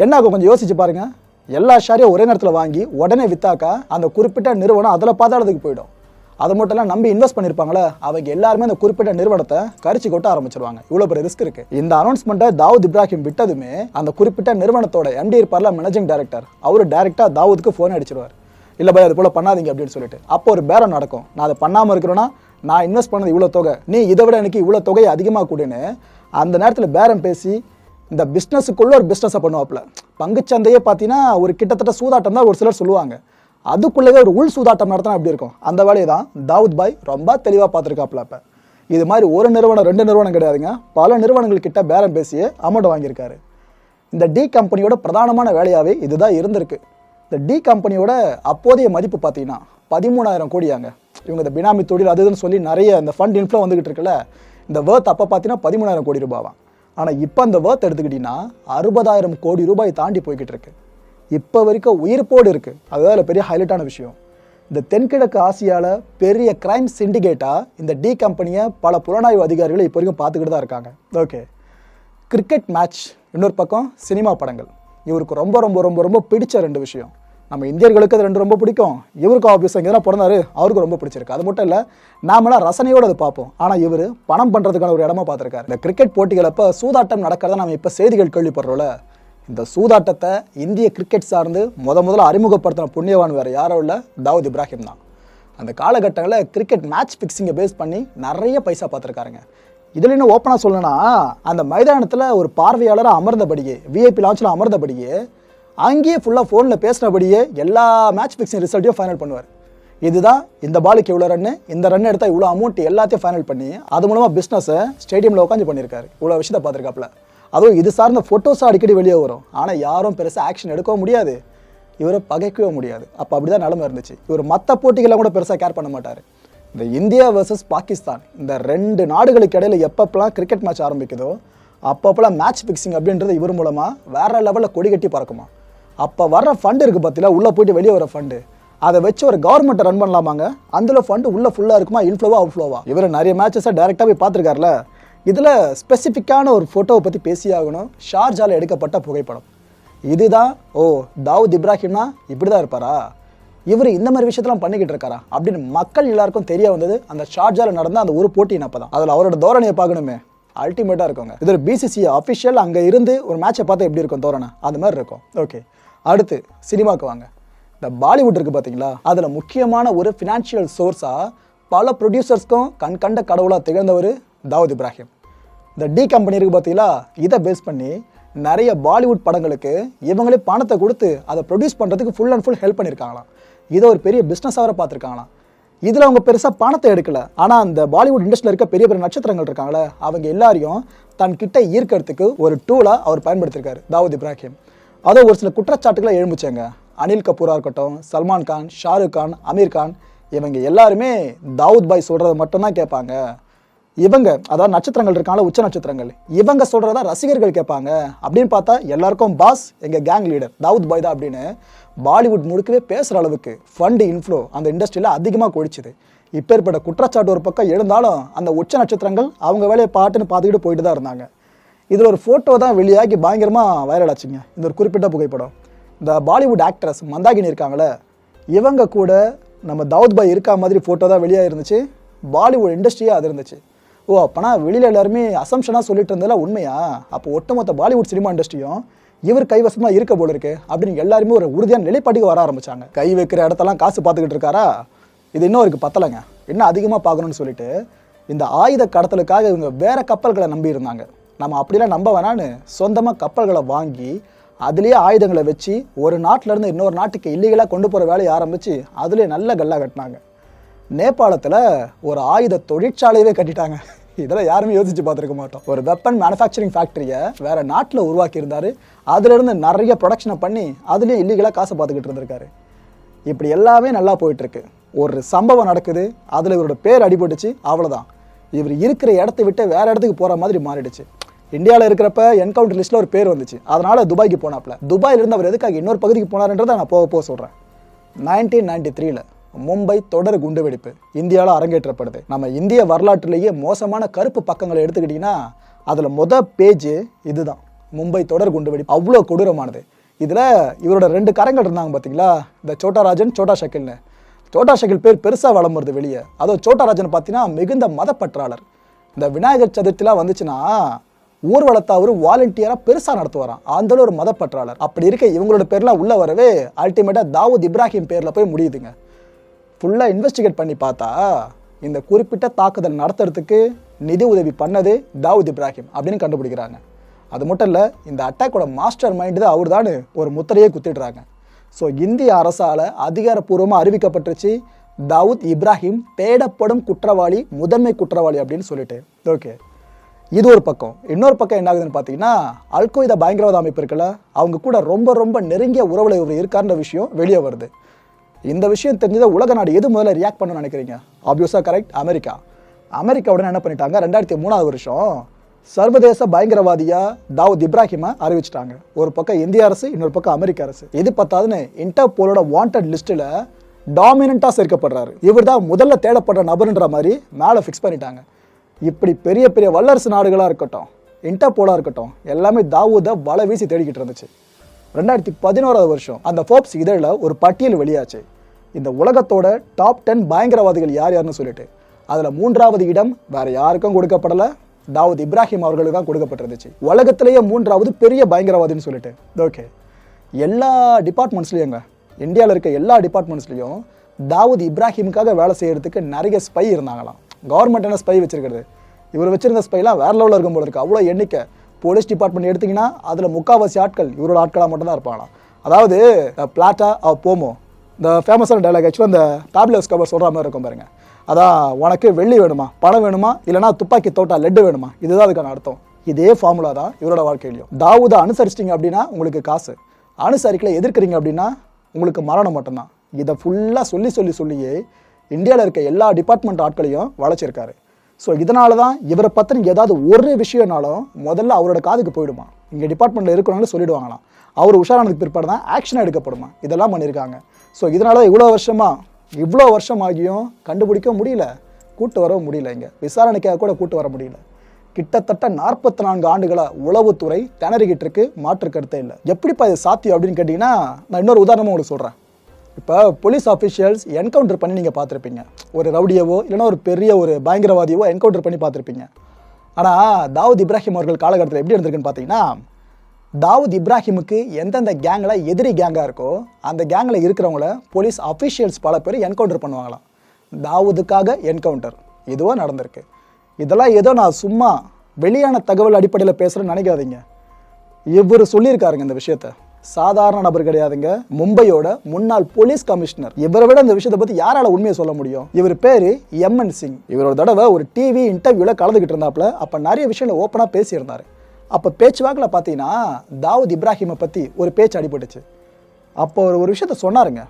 என்ன கொஞ்சம் யோசிச்சு பாருங்கள் எல்லா ஷேரையும் ஒரே நேரத்தில் வாங்கி உடனே விற்றாக்கா அந்த குறிப்பிட்ட நிறுவனம் அதில் பார்த்தாடத்துக்கு போயிடும். அது மட்டும் இல்லாம நம்பி இன்வெஸ்ட் பண்ணியிருப்பாங்களே அவங்க எல்லாருமே அந்த குறிப்பிட்ட நிறுவனத்தை கரிச்சு கொட்ட ஆரம்பிச்சிருவாங்க. இவ்வளோ பெரிய ரிஸ்க் இருக்கு. இந்த அனௌன்ஸ்மெண்ட்டை தாவூத் இப்ராஹிம் விட்டதுமே அந்த குறிப்பிட்ட நிறுவனத்தோட எம்டி இருப்பார்ல மேனேஜிங் டைரக்டர் அவர் டைரக்டாக தாவூதுக்கு ஃபோன் அடிச்சிருவார். இல்லை பை அது போல் பண்ணாதீங்க அப்படின்னு சொல்லிட்டு. அப்போ ஒரு பேரம் நடக்கும். நான் அதை பண்ணாமல் இருக்கிறேன்னா நான் இன்வெஸ்ட் பண்ணது இவ்வளோ தொகை. நீ இதை விட எனக்கு இவ்வளோ தொகையை அதிகமாக கூடுன்னு அந்த நேரத்தில் பேரம் பேசி இந்த பிஸ்னஸுக்குள்ளே ஒரு பிஸ்னஸை பண்ணுவாப்புல. பங்குச்சந்தையே பார்த்தீங்கன்னா ஒரு கிட்டத்தட்ட சூதாட்டம் தான் ஒரு சிலர் சொல்லுவாங்க. அதுக்குள்ளேயே ஒரு உள் சூதாட்டம் நடத்தினா எப்படி இருக்கும்? அந்த வேலையை தான் தாவூத் பாய் ரொம்ப தெளிவாக பார்த்துருக்காப்புல அப்போ. இது மாதிரி ஒரு நிறுவனம் ரெண்டு நிறுவனம் கிடையாதுங்க. பல நிறுவனங்கள் கிட்ட பேரம் பேசியே அமௌண்ட் வாங்கியிருக்காரு. இந்த டி கம்பெனியோட பிரதானமான வேலையாகவே இதுதான் இருந்திருக்கு. இந்த டி கம்பெனியோட அப்போதைய மதிப்பு பார்த்தீங்கன்னா பதிமூணாயிரம் கோடியாங்க. இவங்க இந்த பினாமி தொழில் அது இதுன்னு சொல்லி நிறைய இந்த ஃபண்ட் இன்ஃப்ளோ வந்துகிட்டு இருக்குல்ல இந்த வேர்த் அப்போ பார்த்தீங்கன்னா பதிமூணாயிரம் கோடி ரூபாவாம் ஆனால் இப்போ அந்த வேர்த் எடுத்துக்கிட்டிங்கன்னா அறுபதாயிரம் கோடி ரூபாய் தாண்டி போய்கிட்டு இருக்கு. இப்போ வரைக்கும் உயிர்ப்போடு இருக்குது அதுதான் அதில் பெரிய ஹைலைட்டான விஷயம். இந்த தென்கிழக்கு ஆசியாவில் பெரிய கிரைம் சிண்டிகேட்டாக இந்த டி கம்பெனியை பல புலனாய்வு அதிகாரிகள் இப்போ வரைக்கும் பார்த்துக்கிட்டு தான் இருக்காங்க. ஓகே கிரிக்கெட் மேட்ச் இன்னொரு பக்கம் சினிமா படங்கள். இவருக்கு ரொம்ப ரொம்ப ரொம்ப ரொம்ப பிடிச்ச ரெண்டு விஷயம். நம்ம இந்தியர்களுக்கு அது ரெண்டு ரொம்ப பிடிக்கும். இவருக்கும் ஆஃபீஸ் இங்கே பிறந்தாரு. அவருக்கும் ரொம்ப பிடிச்சிருக்கு. அது மட்டும் இல்லை நாமெல்லாம் ரசனையோடு அதை பார்ப்போம். ஆனால் இவர் பணம் பண்ணுறதுக்கான ஒரு இடமா பார்த்துருக்காரு. இந்த கிரிக்கெட் போட்டிகளப்போ சூதாட்டம் நடக்கிறத நம்ம இப்போ செய்திகள் கேள்விப்படுறோம்ல. இந்த சூதாட்டத்தை இந்திய கிரிக்கெட் சார்ந்து முத முதல்ல அறிமுகப்படுத்தின புண்ணியவான் வேறு யாரும் இல்லை தாவூத் இப்ராஹிம் தான். அந்த காலகட்டங்களில் கிரிக்கெட் மேட்ச் ஃபிக்ஸிங்கை பேஸ் பண்ணி நிறைய பைசா பார்த்துருக்காருங்க. இதில் இன்னும் ஓப்பனாக சொல்லணும்னா அந்த மைதானத்தில் ஒரு பார்வையாளராக அமர்ந்தபடியே விஐபி லான்ச்சில் அமர்ந்தபடியே அங்கேயே ஃபுல்லாக ஃபோனில் பேசினபடியே எல்லா மேட்ச் ஃபிக்ஸிங் ரிசல்ட்டையும் ஃபைனல் பண்ணுவார். இதுதான் இந்த பாலுக்கு இவ்வளோ ரன்னு இந்த ரன் எடுத்தால் இவ்வளோ அமௌண்ட் எல்லாத்தையும் ஃபைனல் பண்ணி அது மூலமாக பிஸ்னஸை ஸ்டேடியமில் உட்காந்து பண்ணியிருக்காரு. இவ்வளோ விஷயத்தை பார்த்துருக்காப்புல. அதுவும் இது சார்ந்த ஃபோட்டோஸாக அடிக்கடி வெளியே வரும். ஆனால் யாரும் பெருசாக ஆக்ஷன் எடுக்கவும் முடியாது. இவரை பகைக்கவே முடியாது. அப்போ அப்படி தான் நிலமை இருந்துச்சு. இவர் மற்ற போட்டிகளை கூட பெருசாக கேர் பண்ண மாட்டார். இந்த இந்தியா வர்சஸ் பாகிஸ்தான் இந்த ரெண்டு நாடுகளுக்கு இடையில் எப்பப்பெல்லாம் கிரிக்கெட் மேட்ச் ஆரம்பிக்குதோ அப்பப்போலாம் மேட்ச் ஃபிக்ஸிங் அப்படின்றது இவர் மூலமாக வேறு லெவலில் கொடி கட்டி பறக்குமா? அப்போ வர்ற ஃபண்டு இருக்குது பார்த்தீங்களா உள்ளே போயிட்டு வெளியே வர ஃபண்டு அதை வச்சு ஒரு கவர்மெண்ட்டை ரன் பண்ணலாமாங்க? அதில் ஃபண்டு உள்ளே ஃபுல்லாக இருக்குமா? இன்ஃப்ளோவா அவுட்ஃப்ளோவா இவர் நிறைய மேட்சஸை டேரெக்டாக போய் பார்த்துருக்காருல? இதில் ஸ்பெசிஃபிக்கான ஒரு ஃபோட்டோவை பற்றி பேசியாகணும். ஷார்ஜால எடுக்கப்பட்ட புகைப்படம். இதுதான் ஓ தாவூத் இப்ராஹிம்னா இப்படி தான் இருப்பாரா? இவர் இந்த மாதிரி விஷயத்தெல்லாம் பண்ணிக்கிட்டு இருக்காரா? அப்படின்னு மக்கள் எல்லாருக்கும் தெரிய வந்தது அந்த ஷார்ஜால நடந்த அந்த ஒரு போட்டியின் அப்போ தான் அதில் அவரோட தோரணையை பார்க்கணுமே. அல்டிமேட்டாக இருக்குங்க இது ஒரு பிசிசி அஃபிஷியல் அங்கே இருந்து ஒரு மேட்சை பார்த்தா எப்படி இருக்கும் தோரணை? அந்த மாதிரி இருக்கும். ஓகே அடுத்து சினிமாவுக்கு வாங்க. இந்த பாலிவுட் இருக்குது பார்த்தீங்களா அதில் முக்கியமான ஒரு ஃபினான்ஷியல் சோர்ஸாக பல ப்ரொடியூசர்ஸ்க்கும் கண் கண்ட கடவுளாக திகழ்ந்தவர் தாவூத் இப்ராஹிம். இந்த டி கம்பெனி இருக்குது பார்த்தீங்களா இதை பேஸ் பண்ணி நிறைய பாலிவுட் படங்களுக்கு இவங்களே பணத்தை கொடுத்து அதை ப்ரொடியூஸ் பண்ணுறதுக்கு ஃபுல் அண்ட் ஃபுல் ஹெல்ப் பண்ணியிருக்காங்களாம். இதை ஒரு பெரிய பிஸ்னஸாக வர பார்த்துருக்காங்களாம். இதில் அவங்க பெருசாக பணத்தை எடுக்கல. ஆனால் அந்த பாலிவுட் இண்டஸ்ட்ரியில் இருக்க பெரிய பெரிய நட்சத்திரங்கள் இருக்காங்களே அவங்க எல்லாரையும் தன் கிட்ட ஈர்க்கறதுக்கு ஒரு டூலாக அவர் பயன்படுத்தியிருக்காரு தாவூத் இப்ராஹிம் அதோ ஒரு சில குற்றச்சாட்டுகளை எழும்புச்சாங்க. அனில் கபூராக இருக்கட்டும் சல்மான் கான் ஷாருக் கான் அமீர் கான் இவங்க எல்லாருமே தாவூத் பாய் சொல்கிறத மட்டும்தான் கேட்பாங்க. இவங்க அதாவது நட்சத்திரங்கள் இருக்காங்கள உச்ச நட்சத்திரங்கள் இவங்க சொல்றதா ரசிகர்கள் கேட்பாங்க. அப்படின்னு பார்த்தா எல்லாருக்கும் பாஸ் எங்கள் கேங் லீடர் தாவூத் பாய் தான் அப்படின்னு பாலிவுட் முழுக்கவே பேசுகிற அளவுக்கு ஃபண்டு இன்ஃப்ளோ அந்த இண்டஸ்ட்ரியில் அதிகமாக கொடிச்சுது. இப்பேற்பட்ட குற்றச்சாட்டு ஒரு பக்கம் எழுந்தாலும் அந்த உச்ச நட்சத்திரங்கள் அவங்க வேலையை பாட்டுன்னு பார்த்துக்கிட்டு போயிட்டு தான் இருந்தாங்க. இதில் ஒரு ஃபோட்டோ தான் வெளியாகி பயங்கரமாக வைரல் ஆச்சுங்க. இந்த ஒரு குறிப்பிட்ட புகைப்படம். இந்த பாலிவுட் ஆக்ட்ரஸ் மந்தாகினி இருக்காங்களே இவங்க கூட நம்ம தாவூத் பாய் இருக்கா மாதிரி ஃபோட்டோ தான் வெளியாக இருந்துச்சு பாலிவுட் இண்டஸ்ட்ரியாக அது இருந்துச்சு. ஓ அப்போனா வெளியில் எல்லாருமே அசம்ஷனாக சொல்லிட்டு இருந்ததில் உண்மையா? அப்போ ஒட்டுமொத்த பாலிவுட் சினிமா இண்டஸ்ட்ரியும் இவர் கைவசமாக இருக்க போல இருக்கு அப்படின்னு எல்லாருமே ஒரு உறுதியான நிலைப்பாட்டுக்கு வர ஆரம்பிச்சாங்க. கை வைக்கிற இடத்தெல்லாம் காசு பார்த்துக்கிட்டு இருக்காரா? இது இன்னும் இருக்கு பத்தலைங்க. இன்னும் அதிகமாக பார்க்கணும்னு சொல்லிட்டு இந்த ஆயுத கடத்தலுக்காக இவங்க வேற கப்பல்களை நம்பி இருந்தாங்க. நம்ம அப்படிலாம் நம்ப வேணான்னு சொந்தமாக கப்பல்களை வாங்கி அதுலேயே ஆயுதங்களை வச்சு ஒரு நாட்டிலேருந்து இன்னொரு நாட்டுக்கு இல்லீகலாக கொண்டு போகிற வேலையை ஆரம்பித்து அதுலேயே நல்ல கல்லாக கட்டினாங்க. நேபாளத்தில் ஒரு ஆயுத தொழிற்சாலையவே கட்டிட்டாங்க. இதெல்லாம் யாருமே யோசிச்சு பார்த்துருக்க மாட்டோம். ஒரு வெப்பன் மேனுஃபேக்சரிங் ஃபேக்டரியை வேற நாட்டில் உருவாக்கி இருந்தாரு அதுலேருந்து நிறைய ப்ரொடக்ஷனை பண்ணி அதுலேயும் இல்லீகலாக காசை பார்த்துக்கிட்டு இருந்திருக்காரு. இப்படி எல்லாமே நல்லா போயிட்டுருக்கு. ஒரு சம்பவம் நடக்குது. அதில் இவரோட பேர் அடிபட்டுச்சு. அவ்வளோதான் இவர் இருக்கிற இடத்த விட்டு வேற இடத்துக்கு போகிற மாதிரி மாறிடுச்சு. இந்தியாவில் இருக்கிறப்ப என்கவுண்டர் லிஸ்ட்டில் ஒரு பேர் வந்துச்சு. அதனால் துபாய்க்கு போனாப்ல துபாயிலிருந்து அவர் எதுக்காக இன்னொரு பகுதிக்கு போனார்ன்றதை நான் போக போக சொல்கிறேன் நைன்டீன் நைன்டி த்ரீல மும்பை தொடர் குண்டுவெடிப்பு. இந்தியாவில் அரங்கேற்றப்படுது. நம்ம இந்திய வரலாற்றிலேயே மோசமான கருப்பு பக்கங்களை எடுத்துக்கிட்டிங்கன்னா அதில் முத பேஜ் இதுதான். மும்பை தொடர் குண்டுவெடிப்பு. அவ்வளோ கொடூரமானது. இதில் இவரோட ரெண்டு கரங்கள் இருந்தாங்க பார்த்தீங்களா இந்த சோட்டா ராஜன் சோட்டா ஷக்கில்னு சோட்டா ஷக்கில் பேர் பெருசாக வளம் வருது வெளியே. அதுவும் சோட்டாராஜன் பார்த்தீங்கன்னா மிகுந்த மதப்பற்றாளர். இந்த விநாயகர் சதுர்த்திலாம் வந்துச்சுன்னா ஊர்வலத்தை அவர் வாலண்டியராக பெருசாக நடத்துவாராம். அந்த ஒரு மதப்பற்றாளர். அப்படி இருக்க இவங்களோட பேர்லாம் உள்ள வரவே அல்டிமேட்டாக தாவூத் இப்ராஹிம் பேரில் போய் முடியுதுங்க. ஃபுல்லாக இன்வெஸ்டிகேட் பண்ணி பார்த்தா இந்த குறிப்பிட்ட தாக்குதல் நடத்துறதுக்கு நிதி உதவி பண்ணது தாவூத் இப்ராஹிம் அப்படின்னு கண்டுபிடிக்கிறாங்க. அது மட்டும் இல்லை இந்த அட்டாக்கோட மாஸ்டர் மைண்டு தான் அவர் தான் ஒரு முத்திரையே குத்திடுறாங்க. ஸோ இந்திய அரசால் அதிகாரப்பூர்வமாக அறிவிக்கப்பட்டுருச்சு தாவூத் இப்ராஹிம் தேடப்படும் குற்றவாளி முதன்மை குற்றவாளி அப்படின்னு சொல்லிட்டு. ஓகே இது ஒரு பக்கம். இன்னொரு பக்கம் என்ன ஆகுதுன்னு பார்த்தீங்கன்னா அல்கொய்தா பயங்கரவாத அமைப்பு இருக்குல்ல அவங்க கூட ரொம்ப ரொம்ப நெருங்கிய உறவுல இவர் இருக்கார்ன்ற விஷயம் வெளியே வருது. இந்த விஷயம் தெரிஞ்சதை உலக நாடு எது முதல்ல ரியாக்ட் பண்ண நினைக்கிறீங்க? ஆப்வியஸாக கரெக்ட் அமெரிக்கா. அமெரிக்கா உடனே என்ன பண்ணிட்டாங்க? ரெண்டாயிரத்தி மூணாவது வருஷம் சர்வதேச பயங்கரவாதியா தாவூத் இப்ராஹிமை அறிவிச்சிட்டாங்க. ஒரு பக்கம் இந்திய அரசு இன்னொரு பக்கம் அமெரிக்க அரசு. எது பத்தாதுன்னு இன்டர்போலோட வாண்டட் லிஸ்ட்டில் டாமினண்ட்டாக சேர்க்கப்படுறாரு. இவர் தான் முதல்ல தேடப்படுற நபருன்ற மாதிரி மேலே ஃபிக்ஸ் பண்ணிட்டாங்க. இப்படி பெரிய பெரிய வல்லரசு நாடுகளாக இருக்கட்டும் இன்டர்போலாக இருக்கட்டும் எல்லாமே தாவூதை வலை வீசி தேடிக்கிட்டு இருந்துச்சு. ரெண்டாயிரத்தி பதினோராவது வருஷம் அந்த ஃபோப்ஸ் இதழில் ஒரு பட்டியல் வெளியாச்சு. இந்த உலகத்தோட டாப் டென் பயங்கரவாதிகள் யார் யாருன்னு சொல்லிட்டு. அதில் மூன்றாவது இடம் வேற யாருக்கும் கொடுக்கப்படலை. தாவூத் இப்ராஹிம் அவர்களுக்கு தான் கொடுக்கப்பட்டிருந்துச்சு. உலகத்திலேயே மூன்றாவது பெரிய பயங்கரவாதின்னு சொல்லிட்டு. ஓகே எல்லா டிபார்ட்மெண்ட்ஸ்லையுங்க இந்தியாவில் இருக்க எல்லா டிபார்ட்மெண்ட்ஸ்லேயும் தாவூத் இப்ராஹிமுக்காக வேலை செய்கிறதுக்கு நிறைய ஸ்பை இருந்தாங்களாம். கவர்மெண்ட் என்ன ஸ்பை வச்சிருக்கிறது? இவர் வச்சிருந்த ஸ்பைலாம் வேற லெவலில் இருக்கும் போல இருக்கு. அவ்வளோ எண்ணிக்கை. போலீஸ் டிபார்ட்மெண்ட் எடுத்தீங்கன்னா அதில் முக்காவாசி ஆட்கள் இவரோட ஆட்களாக மட்டும்தான் இருப்பாங்களாம். அதாவது பிளாட்டா அவ போமோ இந்த ஃபேமஸான டைலாக் ஆக்சுவலாக இந்த டேப்லெட்ஸ் கவர் சொல்கிற மாதிரி இருக்கும் பாருங்கள் அதான் உனக்கு வெள்ளி வேணுமா? பணம் வேணுமா? இல்லைனா துப்பாக்கி தோட்டா லெட்டு வேணுமா? இதுதான் அதுக்கான அர்த்தம். இதே ஃபார்முலா தான் இவரோட வாழ்க்கையிலையும். தாவூதை அனுசரிச்சிட்டிங்க அப்படின்னா உங்களுக்கு காசு. அனுசரிக்கல எதிர்க்கிறீங்க அப்படின்னா உங்களுக்கு மரணம் மட்டும்தான். இதை ஃபுல்லாக சொல்லி சொல்லி சொல்லியே இந்தியாவில் இருக்க எல்லா டிபார்ட்மெண்ட் ஆட்களையும் வளைச்சிருக்காரு. ஸோ இதனால தான் இவரை பற்றின ஏதாவது ஒரு விஷயம்னாலும் முதல்ல அவரோட காதுக்கு போயிடுமா? இங்கே டிபார்ட்மெண்ட்டில் இருக்கிறவங்களும் சொல்லிடுவாங்களாம். அவர் உஷாரானதுக்கு பிற்பாடு தான் ஆக்ஷன் எடுக்கப்படுமா? இதெல்லாம் பண்ணியிருக்காங்க. ஸோ இதனால் இவ்வளோ வருஷமாக இவ்வளோ வருஷம் ஆகியும் கண்டுபிடிக்க முடியல. கூட்டு வரவும் முடியல இங்கே. விசாரணைக்காக கூட கூட்டு வர முடியல. கிட்டத்தட்ட நாற்பத்தி நான்கு ஆண்டுகளாக உளவுத்துறை திணறிக்கிட்டு இருக்கு. மாற்று கருத்தே இல்லை. எப்படிப்பா இது சாத்தியம் அப்படின்னு கேட்டிங்கன்னா நான் இன்னொரு உதாரணமும் உங்களுக்கு சொல்கிறேன் இப்போ போலீஸ் ஆஃபீஷியல்ஸ் என்கவுண்டர் பண்ணி நீங்கள் பார்த்துருப்பீங்க. ஒரு ரவுடியவோ இல்லைன்னா ஒரு பெரிய ஒரு பயங்கரவாதியவோ என்கவுண்டர் பண்ணி பார்த்துருப்பீங்க. ஆனால் தாவூத் இப்ராஹிம் அவர்கள் காலகட்டத்தில் எப்படி இருந்திருக்குன்னு பார்த்தீங்கன்னா தாவூத் இப்ராஹிமுக்கு எந்தெந்த கேங்கில் எதிரி கேங்காக இருக்கோ அந்த கேங்கில் இருக்கிறவங்கள போலீஸ் அஃபிஷியல்ஸ் பல பேர் என்கவுண்டர் பண்ணுவாங்களாம். தாவூதுக்காக என்கவுண்டர் இதுவாக நடந்திருக்கு. இதெல்லாம் ஏதோ நான் சும்மா வெளியான தகவல் அடிப்படையில் பேசுகிறேன்னு நினைக்காதீங்க. இவர் சொல்லியிருக்காருங்க இந்த விஷயத்த. சாதாரண நபர் கிடையாதுங்க. மும்பையோட முன்னாள் போலீஸ் கமிஷனர் இவரை விட இந்த விஷயத்தை பத்தி யாரால உண்மையை சொல்ல முடியும்? இவர் பேரு எம்என் சிங் இவரோட தடவை ஒரு டிவி இன்டர்வியூல கலந்துகிட்டு இருந்தாப்புல அப்ப நிறைய விஷயங்களை ஓப்பனா பேசியிருந்தாரு. அப்போ பேச்சுவாக்கில் பார்த்தீங்கன்னா தாவூத் இப்ராஹிமை பற்றி ஒரு பேச்சு அடிபட்டுச்சு. அப்போ அவர் ஒரு விஷயத்த சொன்னாருங்க.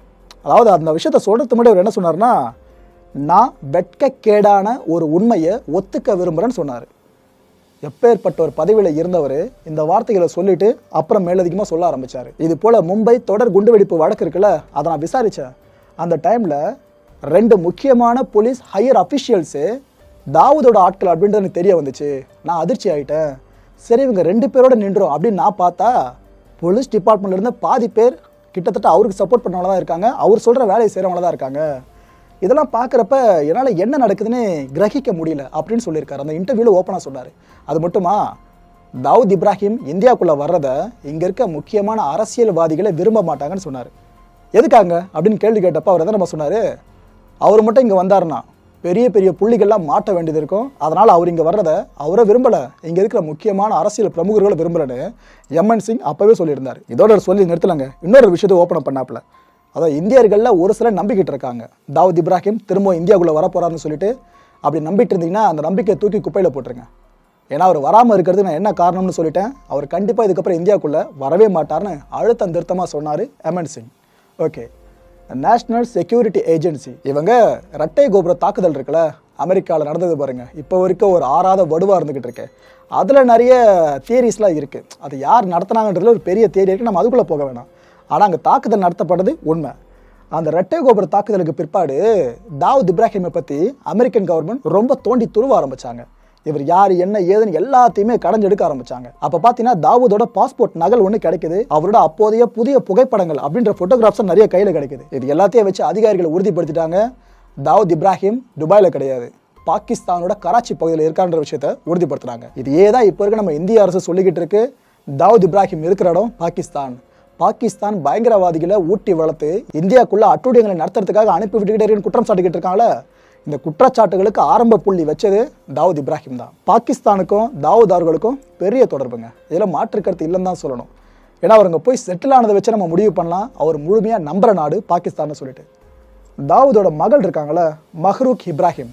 அதாவது அந்த விஷயத்த சொல்கிறதுக்கு முன்னாடி அவர் என்ன சொன்னாருன்னா நான் வெட்கக்கேடான ஒரு உண்மையை ஒத்துக்க விரும்புகிறேன்னு சொன்னார். எப்பேற்பட்ட ஒரு பதவியில் இருந்தவர் இந்த வார்த்தைகளை சொல்லிட்டு அப்புறம் மேலதிகமாக சொல்ல ஆரம்பிச்சார். இது போல் மும்பை தொடர் குண்டுவெடிப்பு வழக்கு இருக்குல்ல அதை நான் விசாரித்தேன் அந்த டைமில் ரெண்டு முக்கியமான போலீஸ் ஹையர் அஃபிஷியல்ஸு தாவூதோட ஆட்கள் அப்படின்றது எனக்கு தெரிய வந்துச்சு. நான் அதிர்ச்சி ஆகிட்டேன் சரி இவங்க ரெண்டு பேரோட நின்றோம் அப்படின்னு நான் பார்த்தா போலீஸ் டிபார்ட்மெண்ட்லேருந்து பாதி பேர் கிட்டத்தட்ட அவருக்கு சப்போர்ட் பண்ணவங்கள தான் இருக்காங்க. அவர் சொல்கிற வேலையை செய்கிறவங்கள தான் இருக்காங்க. இதெல்லாம் பார்க்குறப்ப என்னால் என்ன நடக்குதுன்னு கிரகிக்க முடியல அப்படின்னு சொல்லியிருக்காரு. அந்த இன்டர்வியூவில் ஓப்பனாக சொன்னார். அது மட்டுமா? தாவூத் இப்ராஹிம் இந்தியாவுக்குள்ளே வர்றதை இங்கே இருக்க முக்கியமான அரசியல்வாதிகளை விரும்ப மாட்டாங்கன்னு சொன்னார். எதுக்காங்க அப்படின்னு கேள்வி கேட்டப்போ அவர் தான் நம்ம சொன்னார். அவர் மட்டும் இங்கே வந்தாருன்னா பெரிய பெரிய புள்ளிகள்லாம் மாட்ட வேண்டியது இருக்கும். அதனால் அவர் இங்கே வர்றதை அவரை விரும்பலை. இங்கே இருக்கிற முக்கியமான அரசியல் பிரமுகர்களை விரும்பலன்னு எம்என் சிங் அப்போவே சொல்லியிருந்தார். இதோட சொல்லி நிறுத்தலைங்க. இன்னொரு விஷயத்தை ஓப்பன் பண்ணாப்புல. அதான் இந்தியர்களில் ஒரு சிலர் நம்பிக்கிட்டு இருக்காங்க. தாவூத் இப்ராஹிம் திரும்ப இந்தியாவுக்குள்ளே வரப்போறாருன்னு சொல்லிட்டு அப்படி நம்பிட்டு இருந்தீங்கன்னா அந்த நம்பிக்கையை தூக்கி குப்பையில் போட்டுருங்க. ஏன்னா அவர் வராமல் இருக்கிறது நான் என்ன காரணம்னு சொல்லிட்டேன். அவர் கண்டிப்பாக இதுக்கப்புறம் இந்தியாவுக்குள்ளே வரவே மாட்டார்னு அழுத்தம் திருத்தமாக சொன்னார் MN Singh. Okay. National security agency இவங்க இரட்டை கோபுர தாக்குதல் இருக்குல்ல அமெரிக்காவில் நடந்தது பாருங்கள் இப்போ வரைக்கும் ஒரு ஆறாத வடுவாக இருந்துக்கிட்டு இருக்கு. அதில் நிறைய தியரிஸ்லாம் இருக்குது அது யார் நடத்துனாங்கன்றதுல ஒரு பெரிய தேரி இருக்குது நம்ம அதுக்குள்ளே போக வேணாம். ஆனால் அங்கே தாக்குதல் நடத்தப்பட்டது உண்மை. அந்த ரெட்டை கோபுர தாக்குதலுக்கு பிற்பாடு தாவூத் இப்ராஹிமை பற்றி அமெரிக்கன் கவர்மெண்ட் ரொம்ப தோண்டி துருவ ஆரம்பிச்சாங்க. இவர் யார் என்ன ஏதுன்னு எல்லாத்தையுமே கடைஞ்செடுக்க ஆரம்பிச்சாங்க. அப்போ பார்த்தீங்கன்னா தாவூதோட பாஸ்போர்ட் நகல் ஒன்று கிடைக்குது. அவரோட அப்போதைய புதிய புகைப்படங்கள் அப்படின்ற ஃபோட்டோகிராஃப்ஸ் நிறைய கையில் கிடைக்குது. இது எல்லாத்தையும் வச்சு அதிகாரிகள் உறுதிப்படுத்திட்டாங்க. தாவூத் இப்ராஹிம் துபாயில் கிடையாது. பாகிஸ்தானோட கராச்சி பகுதியில் இருக்கான்ற விஷயத்தை உறுதிப்படுத்துறாங்க. இது தான் இப்போ இருக்க நம்ம இந்திய அரசு சொல்லிக்கிட்டு இருக்கு? தாவூத் இப்ராஹிம் இருக்கிற இடம் பாகிஸ்தான். பாகிஸ்தான் பயங்கரவாதிகளை ஊட்டி வளர்த்து இந்தியாக்குள்ள அட்டுழியங்களை நடத்துறதுக்காக அனுப்பி விட்டுக்கிட்டே இருக்குன்னு குற்றம் சாட்டிக்கிட்டு இருக்காங்களே இந்த குற்றச்சாட்டுகளுக்கு ஆரம்ப புள்ளி வச்சது தாவூத் இப்ராஹிம் தான். பாகிஸ்தானுக்கும் தாவூத் அவர்களுக்கும் பெரிய தொடர்புங்க. இதில் மாற்று கருத்து இல்லைன்னு தான் சொல்லணும். ஏன்னா அவருங்க போய் செட்டில் ஆனதை வச்சு நம்ம முடிவு பண்ணலாம். அவர் முழுமையாக நம்புற நாடு பாகிஸ்தான்னு சொல்லிட்டு. தாவூதோட மகள் இருக்காங்களே மஹ்ரூக் இப்ராஹிம்.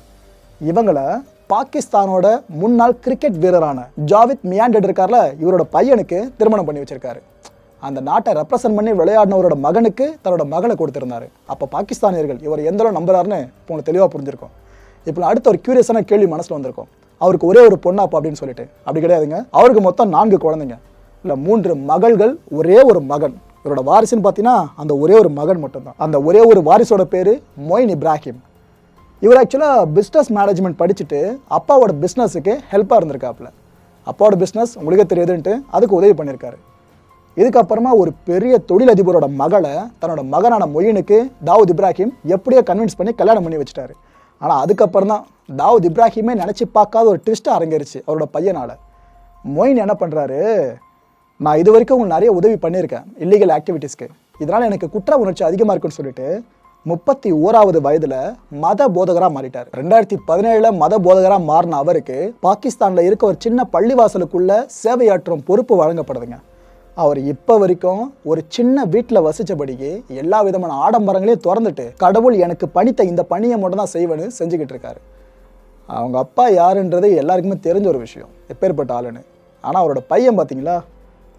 இவங்களை பாகிஸ்தானோட முன்னாள் கிரிக்கெட் வீரரான ஜாவித் மியாண்டட் இருக்கார்ல இவரோட பையனுக்கு திருமணம் பண்ணி வச்சிருக்காரு. அந்த நாட்டை ரெப்ரசன்ட் பண்ணி விளையாடினவரோட மகனுக்கு தன்னோட மகளை கொடுத்துருந்தாரு. அப்போ பாகிஸ்தானியர்கள் இவர் எந்த அளவு நம்புறாருன்னு உங்களுக்கு தெளிவாக புரிஞ்சிருக்கும். இப்போ அடுத்த ஒரு கியூரியஸான கேள்வி மனசில் வந்திருக்கும். அவருக்கு ஒரே ஒரு பொண்ணாப்பா அப்படின்னு சொல்லிட்டு. அப்படி கிடையாதுங்க. அவருக்கு மொத்தம் நான்கு குழந்தைங்க. இல்லை மூன்று மகள்கள் ஒரே ஒரு மகன். இவரோட வாரிசுன்னு பார்த்தீங்கன்னா அந்த ஒரே ஒரு மகன் மட்டும்தான். அந்த ஒரே ஒரு வாரிசோட பேர் மொயின் இப்ராஹிம். இவர் ஆக்சுவலாக பிஸ்னஸ் மேனேஜ்மெண்ட் படிச்சுட்டு அப்பாவோட பிஸ்னஸுக்கு ஹெல்ப்பாக இருந்திருக்காப்புல. அப்பாவோட பிஸ்னஸ் உங்களுக்கே தெரியுதுன்ட்டு அதுக்கு உதவி பண்ணியிருக்காரு இதுக்கப்புறமா ஒரு பெரிய தொழிலதிபரோட மகளை தன்னோட மகனான மொயினுக்கு தாவூத் இப்ராஹிம் எப்படியோ கன்வின்ஸ் பண்ணி கல்யாணம் பண்ணி வச்சுட்டாரு. ஆனால் அதுக்கப்புறம் தான் தாவூத் இப்ராஹிமே நினச்சி பார்க்காத ஒரு ட்விஸ்ட்டாக அரங்கேறிச்சு அவரோட பையனால். மொயின் என்ன பண்ணுறாரு நான் இது வரைக்கும் உங்களுக்கு நிறைய உதவி பண்ணியிருக்கேன் இல்லீகல் ஆக்டிவிட்டீஸ்க்கு இதனால் எனக்கு குற்ற உணர்ச்சி அதிகமாக இருக்குன்னு சொல்லிட்டு முப்பத்தி ஓராவது வயதில் மத போதகராக மாறிட்டார். ரெண்டாயிரத்தி பதினேழில் மத போதகராக மாறின அவருக்கு பாகிஸ்தானில் இருக்க ஒரு சின்ன பள்ளிவாசலுக்குள்ள சேவையாற்றும் பொறுப்பு வழங்கப்படுதுங்க. அவர் இப்போ வரைக்கும் ஒரு சின்ன வீட்டில் வசித்தபடிக்கு எல்லா விதமான ஆடம்பரங்களையும் திறந்துட்டு கடவுள் எனக்கு பணித்த இந்த பணியை மட்டும் தான் செய்வேன்னு செஞ்சுக்கிட்டு இருக்காரு. அவங்க அப்பா யாருன்றது எல்லாருக்குமே தெரிஞ்ச ஒரு விஷயம் எப்பேற்பட்ட ஆளுன்னு. ஆனால் அவரோட பையன் பார்த்தீங்களா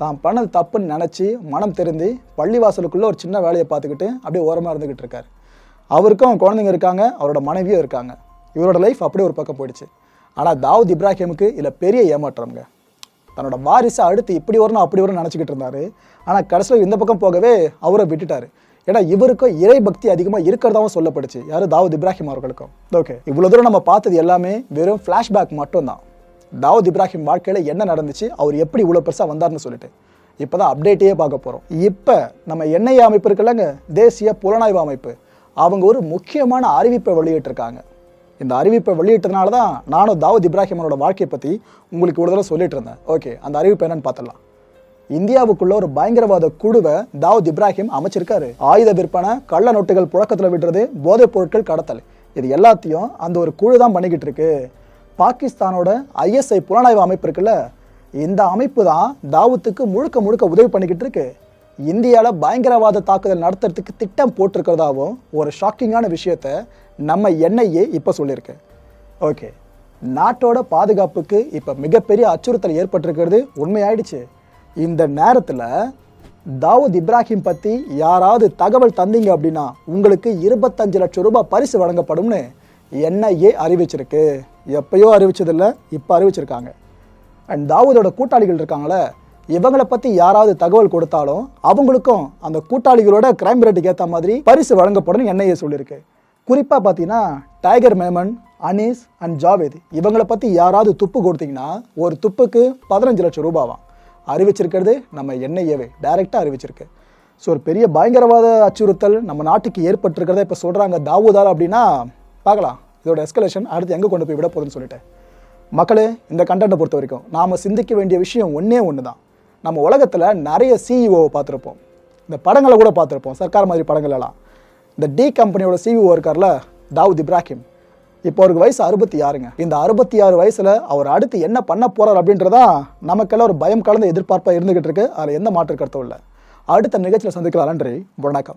தான் பண்ணது தப்புன்னு நினச்சி மனம் தெரிந்து பள்ளிவாசலுக்குள்ளே ஒரு சின்ன வேலையை பார்த்துக்கிட்டு அப்படியே ஓரமாக இருந்துக்கிட்டு இருக்காரு. அவருக்கும் குழந்தைங்க இருக்காங்க அவரோட மனைவியும் இருக்காங்க. இவரோட லைஃப் அப்படியே ஒரு பக்கம் போயிடுச்சு. ஆனால் தாவூத் இப்ராஹிமுக்கு இதில் பெரிய ஏமாற்றம்ங்க. தன்னோட வாரிசை அடுத்து இப்படி வரணும் அப்படி வரணும் நினச்சிக்கிட்டு இருந்தார். ஆனால் கடைசியில் இந்த பக்கம் போகவே அவரை விட்டுட்டார். ஏன்னா இவருக்கும் இறை பக்தி அதிகமாக இருக்கிறதாவும் சொல்லப்படுச்சு. யார்? தாவூத் இப்ராஹிம் அவர்களுக்கும். ஓகே இவ்வளோ தூரம் நம்ம பார்த்தது எல்லாமே வெறும் ஃப்ளாஷ்பேக் மட்டும்தான். தாவூத் இப்ராஹிம் வாழ்க்கையில் என்ன நடந்துச்சு? அவர் எப்படி இவ்வளோ பெருசாக வந்தார்னு சொல்லிட்டு. இப்போ தான் அப்டேட்டையே பார்க்க போகிறோம் இப்போ நம்ம என்ஐஏ அமைப்பு இருக்குல்லங்க தேசிய புலனாய்வு அமைப்பு. அவங்க ஒரு முக்கியமான அறிவிப்பை வெளியிட்டிருக்காங்க. இந்த அறிவிப்பை வெளியிட்டனால தான் நானும் தாவூத் இப்ராஹிமனோட வாழ்க்கையை பற்றி உங்களுக்கு ஒரு தடவை சொல்லிட்டு இருந்தேன். ஓகே அந்த அறிவிப்பு என்னன்னு பார்த்துடலாம். இந்தியாவுக்குள்ள ஒரு பயங்கரவாத குழுவை தாவூத் இப்ராஹிம் அமைச்சிருக்காரு. ஆயுத விற்பனை கள்ள நோட்டுகள் புழக்கத்தில் விடுறது போதைப் பொருட்கள் கடத்தல். இது எல்லாத்தையும் அந்த ஒரு குழு தான் பண்ணிக்கிட்டு இருக்கு. பாகிஸ்தானோட ஐஎஸ்ஐ புலனாய்வு அமைப்பு இருக்குல்ல இந்த அமைப்பு தான் தாவூத்துக்கு முழுக்க முழுக்க உதவி பண்ணிக்கிட்டு இருக்கு. இந்தியாவில் பயங்கரவாத தாக்குதல் நடத்துறதுக்கு திட்டம் போட்டிருக்கிறதாவும் ஒரு ஷாக்கிங்கான விஷயத்த நம்ம என்ஐஏ இப்போ சொல்லியிருக்கு. ஓகே நாட்டோட பாதுகாப்புக்கு இப்போ மிகப்பெரிய அச்சுறுத்தல் ஏற்பட்டிருக்கிறது உண்மையாயிடுச்சு. இந்த நேரத்தில் தாவூத் இப்ராஹிம் பற்றி யாராவது தகவல் தந்தீங்க அப்படின்னா உங்களுக்கு இருபத்தஞ்சு லட்சம் ரூபாய் பரிசு வழங்கப்படும்னு என்ஐஏ அறிவிச்சிருக்கு. எப்பயோ அறிவிச்சதில்லை இப்போ அறிவிச்சிருக்காங்க. அண்ட் தாவூதோட கூட்டாளிகள் இருக்காங்களே இவங்களை பற்றி யாராவது தகவல் கொடுத்தாலும் அவங்களுக்கும் அந்த கூட்டாளிகளோட கிரைம் ரேட்டுக்கு ஏற்ற மாதிரி பரிசு வழங்கப்படும் என்ஐஏ சொல்லியிருக்கு. குறிப்பாக பார்த்தீங்கன்னா டைகர் மேமன் அனீஸ் அண்ட் ஜாவேத் இவங்களை பற்றி யாராவது துப்பு கொடுத்தீங்கன்னா ஒரு துப்புக்கு பதினஞ்சு லட்சம் ரூபாவாம். அறிவிச்சிருக்கிறது நம்ம என்ஐஏவே டைரெக்டாக அறிவிச்சிருக்கு. ஸோ ஒரு பெரிய பயங்கரவாத அச்சுறுத்தல் நம்ம நாட்டுக்கு ஏற்பட்டிருக்கிறத இப்போ சொல்கிறாங்க தாவூதால் அப்படின்னா பார்க்கலாம். இதோட எஸ்கலேஷன் அடுத்து எங்கே கொண்டு போய் விட போகுதுன்னு சொல்லிட்டு. மக்களே இந்த கண்டென்ட்டை பொறுத்த வரைக்கும் நாம் சிந்திக்க வேண்டிய விஷயம் ஒன்றே ஒன்று தான் நம்ம உலகத்தில் நிறைய சிஇஓவை பார்த்துருப்போம். இந்த படங்களை கூட பார்த்துருப்போம். சர்க்கார் மாதிரி படங்களெல்லாம். இந்த டி கம்பெனியோட சிஇஓ இருக்கார்ல தாவூத் இப்ராஹிம். இப்போ அவருக்கு வயசு அறுபத்தி ஆறுங்க. இந்த அறுபத்தி ஆறு வயசில் அவர் அடுத்து என்ன பண்ண போகிறார் அப்படின்றதா நமக்கெல்லாம் ஒரு பயம் கலந்த எதிர்பார்ப்பாக இருந்துகிட்டு இருக்கு. அதில் எந்த மாற்று கருத்தும் இல்லை. அடுத்த நிகழ்ச்சியில் சந்திக்கலாம். நன்றி. வணக்கம்.